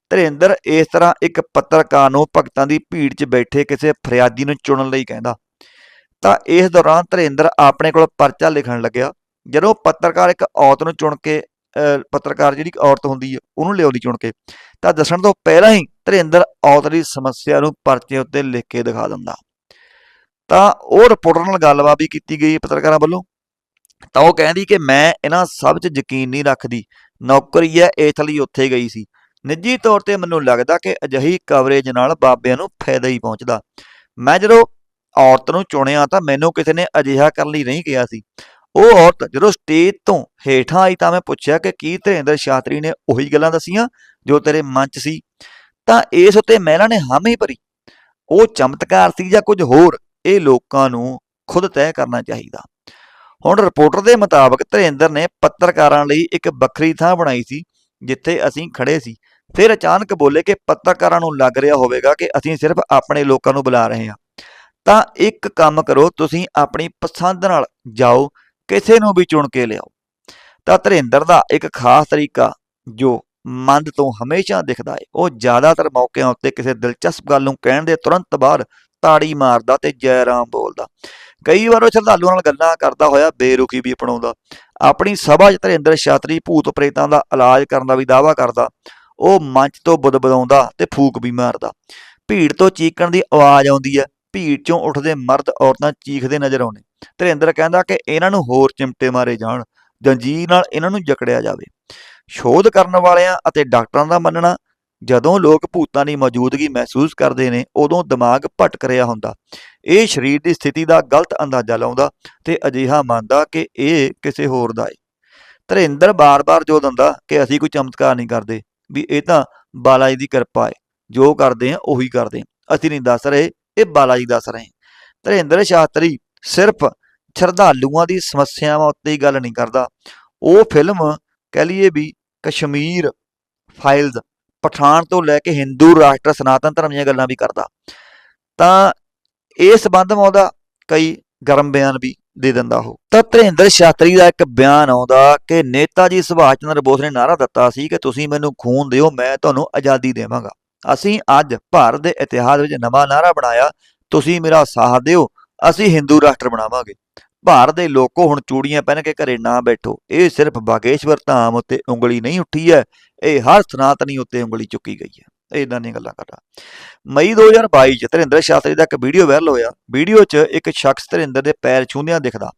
ਧਿਰੇਂਦਰ ਇਸ ਤਰ੍ਹਾਂ ਇੱਕ ਪੱਤਰਕਾਰ ਨੂੰ ਭਗਤਾਂ ਦੀ ਭੀੜ 'ਚ ਬੈਠੇ ਕਿਸੇ ਫਰਿਆਦੀ ਨੂੰ ਚੁਣਨ ਲਈ ਕਹਿੰਦਾ। ਤਾਂ ਇਸ ਦੌਰਾਨ ਧਰੇਂਦਰ ਆਪਣੇ ਕੋਲ ਪਰਚਾ ਲਿਖਣ ਲੱਗਿਆ। ਜਦੋਂ ਪੱਤਰਕਾਰ ਇੱਕ ਔਰਤ ਨੂੰ ਚੁਣ ਕੇ, ਅਹ, ਪੱਤਰਕਾਰ ਜਿਹੜੀ ਔਰਤ ਹੁੰਦੀ ਹੈ, ਉਹਨੂੰ ਲਿਆਉਂਦੀ ਚੁਣ ਕੇ, ਤਾਂ ਦੱਸਣ ਤੋਂ ਪਹਿਲਾਂ ਹੀ ਧਰੇਂਦਰ ਔਰਤ ਦੀ ਸਮੱਸਿਆ ਨੂੰ ਪਰਚੇ ਉੱਤੇ ਲਿਖ ਕੇ ਦਿਖਾ ਦਿੰਦਾ। ਤਾਂ ਉਹ ਰਿਪੋਰਟਰ ਨਾਲ ਗੱਲਬਾਤ ਵੀ ਕੀਤੀ ਗਈ ਪੱਤਰਕਾਰਾਂ ਵੱਲੋਂ। ਤਾਂ ਉਹ ਕਹਿੰਦੀ ਕਿ ਮੈਂ ਇਹਨਾਂ ਸਭ 'ਚ ਯਕੀਨ ਨਹੀਂ ਰੱਖਦੀ। ਨੌਕਰੀ ਹੈ, ਇਸ ਲਈ ਉੱਥੇ ਗਈ ਸੀ। ਨਿੱਜੀ ਤੌਰ ਤੇ ਮੈਨੂੰ ਲੱਗਦਾ ਕਿ ਅਜਿਹੀ ਕਵਰੇਜ ਨਾਲ ਬਾਬਿਆਂ ਨੂੰ ਫਾਇਦਾ ਹੀ ਪਹੁੰਚਦਾ। ਮੈਂ ਜਦੋਂ ਔਰਤ ਨੂੰ ਚੁਣਿਆ ਤਾਂ ਮੈਨੂੰ ਕਿਸੇ ਨੇ ਅਜਿਹਾ ਕਰਨ ਲਈ ਨਹੀਂ ਕਿਹਾ ਸੀ। ਉਹ ਔਰਤ ਜਦੋਂ ਸਟੇਜ ਤੋਂ ਹੇਠਾਂ ਆਈ ਤਾਂ ਮੈਂ ਪੁੱਛਿਆ ਕਿ ਕੀ ਧਿਰੇਂਦਰ ਸ਼ਾਤਰੀ ਨੇ ਉਹੀ ਗੱਲਾਂ ਦਸੀਆਂ ਜੋ ਤੇਰੇ ਮਨ 'ਚ ਸੀ? ਤਾਂ ਇਸ ਉੱਤੇ ਮਹਿਲਾ ਨੇ ਹਾਮੀ ਭਰੀ। ਉਹ ਚਮਤਕਾਰ ਸੀ ਜਾਂ ਕੁਝ ਹੋਰ, ਇਹ ਲੋਕਾਂ ਨੂੰ ਖੁਦ ਤੈਅ ਕਰਨਾ ਚਾਹੀਦਾ। ਹੁਣ ਰਿਪੋਰਟਰ ਦੇ ਮੁਤਾਬਕ ਧਿਰੇਂਦਰ ਨੇ ਪੱਤਰਕਾਰਾਂ ਲਈ ਇੱਕ ਵੱਖਰੀ ਥਾਂ ਬਣਾਈ ਸੀ, ਜਿੱਥੇ ਅਸੀਂ ਖੜੇ ਸੀ। ਫਿਰ ਅਚਾਨਕ ਬੋਲੇ ਕਿ ਪੱਤਰਕਾਰਾਂ ਨੂੰ ਲੱਗ ਰਿਹਾ ਹੋਵੇਗਾ ਕਿ ਅਸੀਂ ਸਿਰਫ ਆਪਣੇ ਲੋਕਾਂ ਨੂੰ ਬੁਲਾ ਰਹੇ ਹਾਂ। ਤਾਂ ਇੱਕ ਕੰਮ ਕਰੋ, ਤੁਸੀਂ ਆਪਣੀ ਪਸੰਦ ਨਾਲ ਜਾਓ, ਕਿਸੇ ਨੂੰ ਵੀ ਚੁਣ ਕੇ ਲਿਆਓ। ਤਾਂ ਧਰਿੰਦਰ ਦਾ ਇੱਕ ਖਾਸ ਤਰੀਕਾ ਜੋ ਮੰਦ ਤੋਂ ਹਮੇਸ਼ਾ ਦਿਖਦਾ ਹੈ ਉਹ ਜ਼ਿਆਦਾਤਰ ਮੌਕਿਆਂ ਉੱਤੇ ਕਿਸੇ ਦਿਲਚਸਪ ਗੱਲ ਨੂੰ ਕਹਿਣ ਦੇ ਤੁਰੰਤ ਬਾਅਦ ਤਾੜੀ ਮਾਰਦਾ ਤੇ ਜੈ ਰਾਮ ਬੋਲਦਾ। ਕਈ ਵਾਰ ਉਹ ਸ਼ਰਧਾਲੂਆਂ ਨਾਲ ਗੱਲਾਂ ਕਰਦਾ ਹੋਇਆ ਬੇਰੁਖੀ ਵੀ ਅਪਣਾਉਂਦਾ। ਆਪਣੀ ਸਭਾ 'ਚ ਧਰਿੰਦਰ ਸ਼ਾਸਤਰੀ ਭੂਤ ਪ੍ਰੇਤਾਂ ਦਾ ਇਲਾਜ ਕਰਨ ਦਾ ਵੀ ਦਾਅਵਾ ਕਰਦਾ। ਉਹ ਮੰਚ ਤੋਂ ਬੁਦਬੁਦਾਉਂਦਾ ਤੇ ਫੂਕ ਵੀ ਮਾਰਦਾ। ਭੀੜ ਤੋਂ ਚੀਕਣ ਦੀ ਆਵਾਜ਼ ਆਉਂਦੀ ਹੈ। ਭੀੜ 'ਚੋਂ ਉੱਠਦੇ ਮਰਦ ਔਰਤਾਂ ਚੀਖਦੇ ਨਜ਼ਰ ਆਉਂਦੇ। ਧਰਿੰਦਰ ਕਹਿੰਦਾ ਕਿ ਇਹਨਾਂ ਨੂੰ ਹੋਰ ਚਿਮਟੇ ਮਾਰੇ ਜਾਣ, ਜੰਜੀਰ ਨਾਲ ਇਹਨਾਂ ਨੂੰ ਜਕੜਿਆ ਜਾਵੇ। ਸ਼ੋਧ ਕਰਨ ਵਾਲਿਆਂ ਅਤੇ ਡਾਕਟਰਾਂ ਦਾ ਮੰਨਣਾ, ਜਦੋਂ ਲੋਕ ਭੂਤਾਂ ਦੀ ਮੌਜੂਦਗੀ ਮਹਿਸੂਸ ਕਰਦੇ ਨੇ, ਉਦੋਂ ਦਿਮਾਗ ਭਟਕ ਰਿਹਾ ਹੁੰਦਾ। ਇਹ ਸਰੀਰ ਦੀ ਸਥਿਤੀ ਦਾ ਗਲਤ ਅੰਦਾਜ਼ਾ ਲਾਉਂਦਾ ਤੇ ਅਜਿਹਾ ਮੰਨਦਾ ਕਿ ਇਹ ਕਿਸੇ ਹੋਰ ਦਾ ਹੈ ਧਰਿੰਦਰ ਬਾਰ-ਬਾਰ ਜੋ ਦਿੰਦਾ ਕਿ ਅਸੀਂ ਕੋਈ ਚਮਤਕਾਰ ਨਹੀਂ ਕਰਦੇ। ਵੀ ਇਹ ਤਾਂ ਬਾਲਾ ਜੀ ਦੀ ਕਿਰਪਾ ਹੈ, ਜੋ ਕਰਦੇ ਆ ਉਹੀ ਕਰਦੇ ਹਾਂ। ਅਸੀਂ ਨਹੀਂ ਦੱਸ ਰਹੇ, ਇਹ ਬਾਲਾ ਜੀ ਦੱਸ ਰਹੇ ਧਰਿੰਦਰ ਸ਼ਾਸਤਰੀ ਸਿਰਫ ਸ਼ਰਧਾਲੂਆਂ ਦੀ ਸਮੱਸਿਆਵਾਂ ਉੱਤੇ ਹੀ ਗੱਲ ਨਹੀਂ ਕਰਦਾ। ਉਹ ਫਿਲਮ ਕਹਿ ਲਈਏ ਵੀ ਕਸ਼ਮੀਰ ਫਾਈਲਸ ਪਠਾਨ ਤੋਂ ਲੈ ਕੇ ਹਿੰਦੂ ਰਾਸ਼ਟਰ, ਸਨਾਤਨ ਧਰਮ ਦੀਆਂ ਗੱਲਾਂ ਵੀ ਕਰਦਾ। ਤਾਂ ਇਹ ਸੰਬੰਧ ਮੈਂ ਉਹਦਾ ਕਈ ਗਰਮ ਬਿਆਨ ਵੀ ਦੇ ਦਿੰਦਾ ਉਹ। ਤਾਂ ਧਰਿੰਦਰ ਸ਼ਾਸਤਰੀ ਦਾ ਇੱਕ ਬਿਆਨ ਆਉਂਦਾ ਕਿ ਨੇਤਾ ਜੀ ਸੁਭਾਸ਼ ਚੰਦਰ ਬੋਸ ਨੇ ਨਾਰਾ ਦਿੱਤਾ ਸੀ ਕਿ ਤੁਸੀਂ ਮੈਨੂੰ ਖੂਨ ਦਿਓ, ਮੈਂ ਤੁਹਾਨੂੰ ਆਜ਼ਾਦੀ ਦੇਵਾਂਗਾ। ਅਸੀਂ ਅੱਜ ਭਾਰਤ ਦੇ ਇਤਿਹਾਸ ਵਿੱਚ ਨਵਾਂ ਨਾਰਾ ਬਣਾਇਆ, ਤੁਸੀਂ ਮੇਰਾ ਸਾਥ ਦਿਓ, ਅਸੀਂ ਹਿੰਦੂ ਰਾਸ਼ਟਰ ਬਣਾਵਾਂਗੇ। ਭਾਰਤ ਦੇ ਲੋਕੋ ਹੁਣ ਚੂੜੀਆਂ ਪਹਿਨ ਕੇ ਘਰੇ ਨਾ ਬੈਠੋ, ਇਹ ਸਿਰਫ ਬਾਗੇਸ਼ਵਰ ਧਾਮ ਉੱਤੇ ਉਂਗਲੀ ਨਹੀਂ ਉੱਠੀ ਹੈ, ਇਹ ਹਰ ਸਨਾਤਨੀ ਉੱਤੇ ਉਂਗਲੀ ਚੁੱਕੀ ਗਈ ਹੈ। ਇਦਾਂ ਦੀਆਂ ਗੱਲਾਂ ਕਰਦਾ। ਮਈ 2022 ਚ ਧਰਿੰਦਰ ਸ਼ਾਸਤਰੀ ਦਾ ਇੱਕ ਵੀਡੀਓ ਵਾਇਰਲ ਹੋਇਆ। ਵੀਡੀਓ 'ਚ ਇੱਕ ਸ਼ਖਸ ਧਰਿੰਦਰ ਦੇ ਪੈਰ ਛੂੰਦਿਆਂ ਦਿਖਦਾ।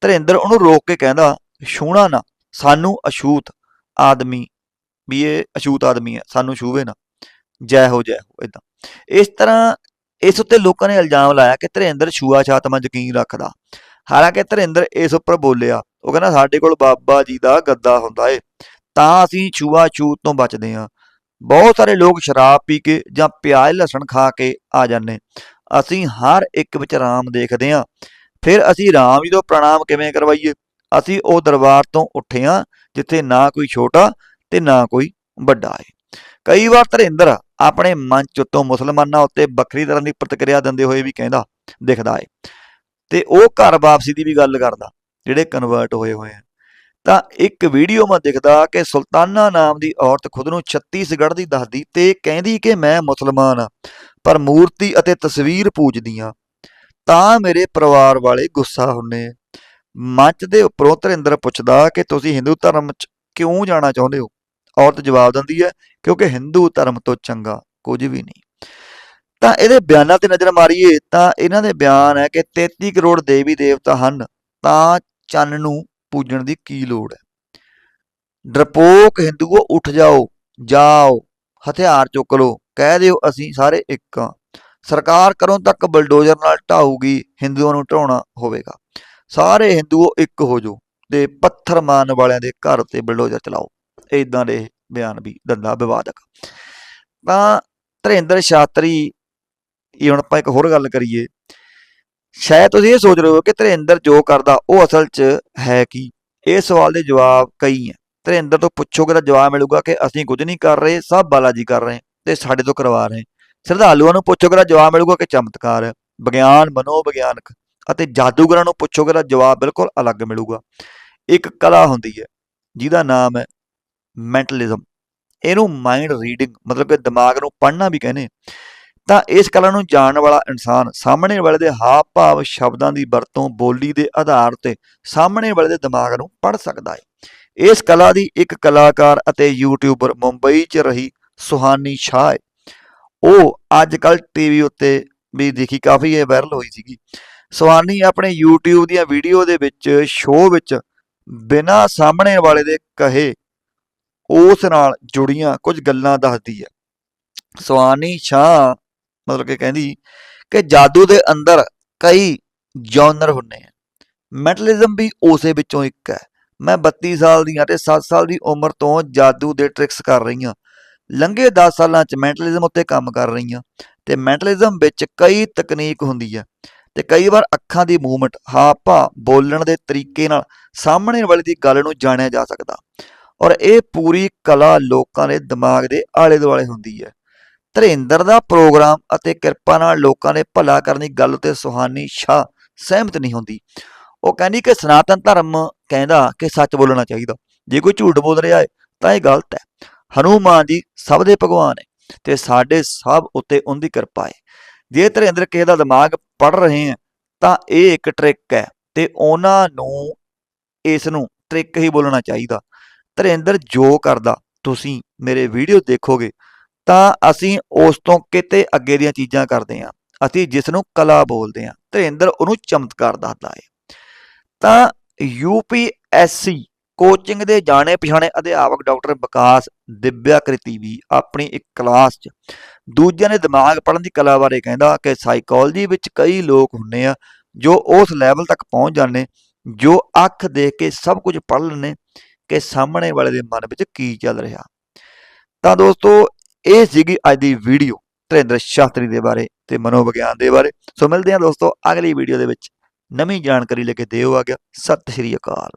ਧਰਿੰਦਰ ਉਹਨੂੰ ਰੋਕ ਕੇ ਕਹਿੰਦਾ ਛੂਣਾ ਨਾ, ਸਾਨੂੰ ਅਛੂਤ ਆਦਮੀ, ਵੀ ਇਹ ਅਛੂਤ ਆਦਮੀ ਹੈ, ਸਾਨੂੰ ਛੂਵੇ ਨਾ। ਜੈ ਹੋ ਜੈ ਹੋ ਇਦਾਂ ਇਸ ਤਰ੍ਹਾਂ ਇਸ ਉੱਤੇ ਲੋਕਾਂ ਨੇ ਇਲਜ਼ਾਮ ਲਾਇਆ ਕਿ ਧਰਿੰਦਰ ਛੂਆ-ਛਾਤ ਯਕੀਨ ਰੱਖਦਾ। ਹਾਲਾਂਕਿ ਧਰਿੰਦਰ ਇਸ ਉੱਪਰ ਬੋਲਿਆ, ਉਹ ਕਹਿੰਦਾ, ਸਾਡੇ ਕੋਲ ਬਾਬਾ ਜੀ ਦਾ ਗੱਦਾ ਹੁੰਦਾ ਏ, ਤਾਂ ਅਸੀਂ ਛੂਆ-ਛੂਤ ਤੋਂ ਬਚਦੇ ਹਾਂ। ਬਹੁਤ ਸਾਰੇ ਲੋਕ ਸ਼ਰਾਬ ਪੀ ਕੇ ਜਾਂ ਪਿਆਜ਼, ਲਸਣ ਖਾ ਕੇ ਆ ਜਾਂਦੇ। ਅਸੀਂ ਹਰ ਇੱਕ ਵਿੱਚ ਰਾਮ ਦੇਖਦੇ ਹਾਂ। ਫਿਰ ਅਸੀਂ ਰਾਮ ਜੀ ਤੋਂ ਪ੍ਰਣਾਮ ਕਿਵੇਂ ਕਰਵਾਈਏ? ਅਸੀਂ ਉਹ ਦਰਬਾਰ ਤੋਂ ਉੱਠੇ ਹਾਂ, ਜਿੱਥੇ ਨਾ ਕੋਈ ਛੋਟਾ ਤੇ ਨਾ ਕੋਈ ਵੱਡਾ ਹੈ ਕਈ ਵਾਰ ਧਰਿੰਦਰ ਆਪਣੇ ਮੰਚ ਉੱਤੋਂ ਮੁਸਲਮਾਨਾਂ ਉੱਤੇ ਵੱਖਰੀ ਤਰ੍ਹਾਂ ਦੀ ਪ੍ਰਤੀਕਿਰਿਆ ਦਿੰਦੇ ਹੋਏ ਵੀ ਕਹਿੰਦਾ, ਦਿਖਦਾ ਏ। ਤੇ ਉਹ ਘਰ ਵਾਪਸੀ ਦੀ ਵੀ ਗੱਲ ਕਰਦਾ, ਜਿਹੜੇ ਕਨਵਰਟ ਹੋਏ ਹੋਏ ਆ। ਤਾਂ ਇੱਕ ਵੀਡੀਓ ਮੈਂ ਦਿਖਦਾ ਕਿ ਸੁਲਤਾਨਾ ਨਾਮ ਦੀ ਔਰਤ ਖੁਦ ਨੂੰ ਛੱਤੀਸਗੜ੍ਹ ਦੀ ਦੱਸਦੀ ਤੇ ਕਹਿੰਦੀ ਕਿ ਮੈਂ ਮੁਸਲਮਾਨ ਆ ਪਰ ਮੂਰਤੀ ਅਤੇ ਤਸਵੀਰ ਪੂਜਦੀ ਆ ਤਾਂ ਮੇਰੇ ਪਰਿਵਾਰ ਵਾਲੇ ਗੁੱਸਾ ਹੁੰਨੇ ਮੰਚ ਦੇ ਉੱਪਰੋਂ ਧਰਿੰਦਰ ਪੁੱਛਦਾ ਕਿ ਤੁਸੀਂ ਹਿੰਦੂ ਧਰਮ 'ਚ ਕਿਉਂ ਜਾਣਾ ਚਾਹੁੰਦੇ ਹੋ? ਔਰਤ ਜਵਾਬ ਦਿੰਦੀ ਹੈ, ਕਿਉਂਕਿ ਹਿੰਦੂ ਧਰਮ ਤੋਂ ਚੰਗਾ ਕੁਝ ਵੀ ਨਹੀਂ। ਤਾਂ ਇਹਦੇ ਬਿਆਨਾਂ ਤੇ ਨਜ਼ਰ ਮਾਰੀਏ ਤਾਂ ਇਹਨਾਂ ਦੇ ਬਿਆਨ ਹੈ ਕਿ 33 ਕਰੋੜ ਦੇਵੀ ਦੇਵਤਾ ਹਨ। ਤਾਂ ਚੰਨ ਨੂੰ ਪੂਜਣ ਦੀ ਕੀ ਲੋੜ ਹੈ? ਡਰਪੋਕ ਹਿੰਦੂਓ, ਉੱਠ ਜਾਓ ਜਾਓ, ਹਥਿਆਰ ਚੁੱਕ ਲਓ, ਕਹਿ ਦਿਓ ਅਸੀਂ ਸਾਰੇ ਇੱਕ ਹਾਂ। ਸਰਕਾਰ ਕਰੋਂ ਤੱਕ ਬਲਡੋਜ਼ਰ ਨਾਲ ਢਾਊਗੀ ਹਿੰਦੂਆਂ ਨੂੰ ਢਾਉਣਾ ਹੋਵੇਗਾ। ਸਾਰੇ ਹਿੰਦੂਓ ਇੱਕ ਹੋ ਜਾਓ ਤੇ ਪੱਥਰ ਮਾਰਨ ਵਾਲਿਆਂ ਦੇ ਘਰ ਤੇ ਬਲਡੋਜ਼ਰ ਚਲਾਓ। ਇਦਾਂ ਦੇ ਬਿਆਨ ਵੀ ਦੰਦਾ ਵਿਵਾਦਕ। ਤਾਂ ਧਰਿੰਦਰ ਸ਼ਾਸਤਰੀ, ਇਹ ਹੁਣ ਆਪਾਂ ਇੱਕ ਹੋਰ ਗੱਲ ਕਰੀਏ। ਸ਼ਾਇਦ ਤੁਸੀਂ ਇਹ ਸੋਚ ਰਹੇ ਹੋ ਕਿ ਧਰਿੰਦਰ ਜੋ ਕਰਦਾ, ਉਹ ਅਸਲ 'ਚ ਹੈ ਕੀ? ਇਹ ਸਵਾਲ ਦੇ ਜਵਾਬ ਕਈ ਹੈ। ਧਰਿੰਦਰ ਤੋਂ ਪੁੱਛੋਗੇ ਤਾਂ ਜਵਾਬ ਮਿਲੂਗਾ ਕਿ ਅਸੀਂ ਕੁਝ ਨਹੀਂ ਕਰ ਰਹੇ, ਸਭ ਬਾਲਾ ਜੀ ਕਰ ਰਹੇ ਤੇ ਸਾਡੇ ਤੋਂ ਕਰਵਾ ਰਹੇ ਸ਼ਰਧਾਲੂਆਂ ਨੂੰ ਪੁੱਛੋਗੇ ਤਾਂ ਜਵਾਬ ਮਿਲੂਗਾ ਕਿ ਚਮਤਕਾਰ ਹੈ। ਵਿਗਿਆਨ, ਮਨੋਵਿਗਿਆਨਕ ਅਤੇ ਜਾਦੂਗਰਾਂ ਨੂੰ ਪੁੱਛੋਗੇ ਤਾਂ ਜਵਾਬ ਬਿਲਕੁਲ ਅਲੱਗ ਮਿਲੂਗਾ। ਇੱਕ ਕਲਾ ਹੁੰਦੀ ਹੈ, ਜਿਹਦਾ ਨਾਮ ਹੈ ਮੈਂਟਲਿਜ਼ਮ। ਇਹਨੂੰ ਮਾਈਂਡ ਰੀਡਿੰਗ ਮਤਲਬ ਕਿ ਦਿਮਾਗ ਨੂੰ ਪੜ੍ਹਨਾ ਵੀ ਕਹਿੰਦੇ ਤਾਂ ਇਸ ਕਲਾ ਨੂੰ ਜਾਣਨ ਵਾਲਾ ਇਨਸਾਨ ਸਾਹਮਣੇ ਵਾਲੇ ਦੇ ਹਾਵ ਭਾਵ ਸ਼ਬਦਾਂ ਦੀ ਵਰਤੋਂ ਬੋਲੀ ਦੇ ਆਧਾਰ ਤੇ ਸਾਹਮਣੇ ਵਾਲੇ ਦੇ ਦਿਮਾਗ ਨੂੰ ਪੜ੍ਹ ਸਕਦਾ ਹੈ। ਇਸ ਕਲਾ ਦੀ ਇੱਕ ਕਲਾਕਾਰ ਅਤੇ ਯੂਟਿਊਬਰ ਮੁੰਬਈ 'ਚ ਰਹੀ ਸੁਹਾਨੀ ਸ਼ਾਹ ਹੈ। ਉਹ ਅੱਜ ਕੱਲ ਟੀਵੀ ਉੱਤੇ ਵੀ ਦੇਖੀ, ਕਾਫੀ ਇਹ ਵਾਇਰਲ ਹੋਈ ਸੀਗੀ। ਸੁਹਾਨੀ ਆਪਣੇ YouTube ਦੀਆਂ ਵੀਡੀਓ ਦੇ ਵਿੱਚ ਸ਼ੋਅ ਵਿੱਚ ਬਿਨਾਂ ਸਾਹਮਣੇ ਵਾਲੇ ਦੇ ਕਹੇ ਉਸ ਨਾਲ ਜੁੜੀਆਂ ਕੁਝ ਗੱਲਾਂ ਦੱਸਦੀ ਹੈ। ਸੁਹਾਨੀ ਸ਼ਾਹ ਮਤਲਬ ਕਿ ਕਹਿੰਦੀ ਕਿ ਜਾਦੂ ਦੇ ਅੰਦਰ ਕਈ ਜੌਨਰ ਹੁੰਦੇ ਆ। ਮੈਂਟਲਿਜ਼ਮ ਵੀ ਉਸੇ ਵਿੱਚੋਂ ਇੱਕ ਹੈ। ਮੈਂ 32 ਸਾਲ ਦੀ ਹਾਂ ਤੇ 7 ਸਾਲ ਦੀ ਉਮਰ ਤੋਂ ਜਾਦੂ ਦੇ ਟ੍ਰਿਕਸ ਕਰ ਰਹੀ ਹਾਂ। ਲੰਘੇ 10 ਸਾਲਾਂ ਚ ਮੈਂਟਲਿਜ਼ਮ ਉੱਤੇ ਕੰਮ ਕਰ ਰਹੀ ਹਾਂ ਤੇ ਮੈਂਟਲਿਜ਼ਮ ਵਿੱਚ ਕਈ ਤਕਨੀਕ ਹੁੰਦੀ ਹੈ ਤੇ ਕਈ ਵਾਰ ਅੱਖਾਂ ਦੀ ਮੂਵਮੈਂਟ ਹਾਪਾ ਬੋਲਣ ਦੇ ਤਰੀਕੇ ਨਾਲ ਸਾਹਮਣੇ ਵਾਲੇ ਦੀ ਗੱਲ ਨੂੰ ਜਾਣਿਆ ਜਾ ਸਕਦਾ। ਔਰ ਇਹ ਪੂਰੀ ਕਲਾ ਲੋਕਾਂ ਦੇ ਦਿਮਾਗ ਦੇ ਆਲੇ ਦੁਆਲੇ ਹੁੰਦੀ ਹੈ। ਧਰੇਂਦਰ ਦਾ ਪ੍ਰੋਗਰਾਮ ਅਤੇ ਕਿਰਪਾ ਨਾਲ ਲੋਕਾਂ ਦੇ ਭਲਾ ਕਰਨ ਦੀ ਗੱਲ ਤੇ ਸੁਹਾਨੀ ਸ਼ਾਹ ਸਹਿਮਤ ਨਹੀਂ ਹੁੰਦੀ। ਉਹ ਕਹਿੰਦੀ ਕਿ ਸਨਾਤਨ ਧਰਮ ਕਹਿੰਦਾ ਕਿ ਸੱਚ ਬੋਲਣਾ ਚਾਹੀਦਾ। ਜੇ ਕੋਈ ਝੂਠ ਬੋਲ ਰਿਹਾ ਹੈ, ਤਾਂ ਇਹ ਗਲਤ ਹੈ। ਹਨੂਮਾਨ ਜੀ ਸਭ ਦੇ ਭਗਵਾਨ ਹੈ ਤੇ ਸਾਡੇ ਸਭ ਉੱਤੇ ਉਹਦੀ ਕਿਰਪਾ ਹੈ। ਜੇ ਧਰੇਂਦਰ ਕਿਸੇ ਦਾ ਦਿਮਾਗ ਪੜ ਰਹੇ ਹੈ, ਤਾਂ ਇਹ ਇੱਕ ਟ੍ਰਿਕ ਹੈ ਤੇ ਉਹਨਾਂ ਨੂੰ ਇਸ ਨੂੰ ਟ੍ਰਿਕ ਹੀ ਬੋਲਣਾ ਚਾਹੀਦਾ। ਧਰੇਂਦਰ, ਜੋ ਕਰਦਾ, ਤੁਸੀਂ ਮੇਰੇ ਵੀਡੀਓ ਦੇਖੋਗੇ ਤਾਂ ਅਸੀਂ ਉਸ ਤੋਂ ਕਿਤੇ ਅੱਗੇ ਦੀਆਂ ਚੀਜ਼ਾਂ ਕਰਦੇ ਹਾਂ। ਅਸੀਂ ਜਿਸ ਨੂੰ ਕਲਾ ਬੋਲਦੇ ਹਾਂ। ਧਰਿੰਦਰ ਉਹਨੂੰ ਚਮਤਕਾਰ ਦੱਸਦਾ ਹੈ। ਤਾਂ ਯੂਪੀਐਸਸੀ ਕੋਚਿੰਗ ਦੇ ਜਾਣੇ ਪਛਾਣੇ ਅਧਿਆਪਕ ਡਾਕਟਰ ਵਿਕਾਸ ਦਿਵਿਆ ਕ੍ਰਿਤੀ ਵੀ ਆਪਣੀ ਇੱਕ ਕਲਾਸ 'ਚ ਦੂਜਿਆਂ ਦੇ ਦਿਮਾਗ ਪੜ੍ਹਨ ਦੀ ਕਲਾ ਬਾਰੇ ਕਹਿੰਦਾ ਕਿ ਸਾਈਕੋਲੋਜੀ ਵਿੱਚ ਕਈ ਲੋਕ ਹੁੰਦੇ ਆ ਜੋ ਉਸ ਲੈਵਲ ਤੱਕ ਪਹੁੰਚ ਜਾਂਦੇ, ਜੋ ਅੱਖ ਦੇਖ ਕੇ ਸਭ ਕੁਝ ਪੜ੍ਹ ਲੈਂਦੇ, ਕਿ ਸਾਹਮਣੇ ਵਾਲੇ ਦੇ ਮਨ ਵਿੱਚ ਕੀ ਚੱਲ ਰਿਹਾ। ਤਾਂ ਦੋਸਤੋ ਇਹ ਸੀਗੀ ਅੱਜ ਦੀ ਵੀਡੀਓ ਧਰਿੰਦਰ ਸ਼ਾਸਤਰੀ ਦੇ ਬਾਰੇ ਤੇ ਮਨੋਵਿਗਿਆਨ ਦੇ ਬਾਰੇ। ਸੋ ਮਿਲਦੇ ਹਾਂ ਦੋਸਤੋ ਅਗਲੀ ਵੀਡੀਓ ਦੇ ਵਿੱਚ। ਨਵੀਂ ਜਾਣਕਾਰੀ ਲੈ ਕੇ ਦਿਓ ਆ ਗਿਆ। ਸਤਿ ਸ਼੍ਰੀ ਅਕਾਲ।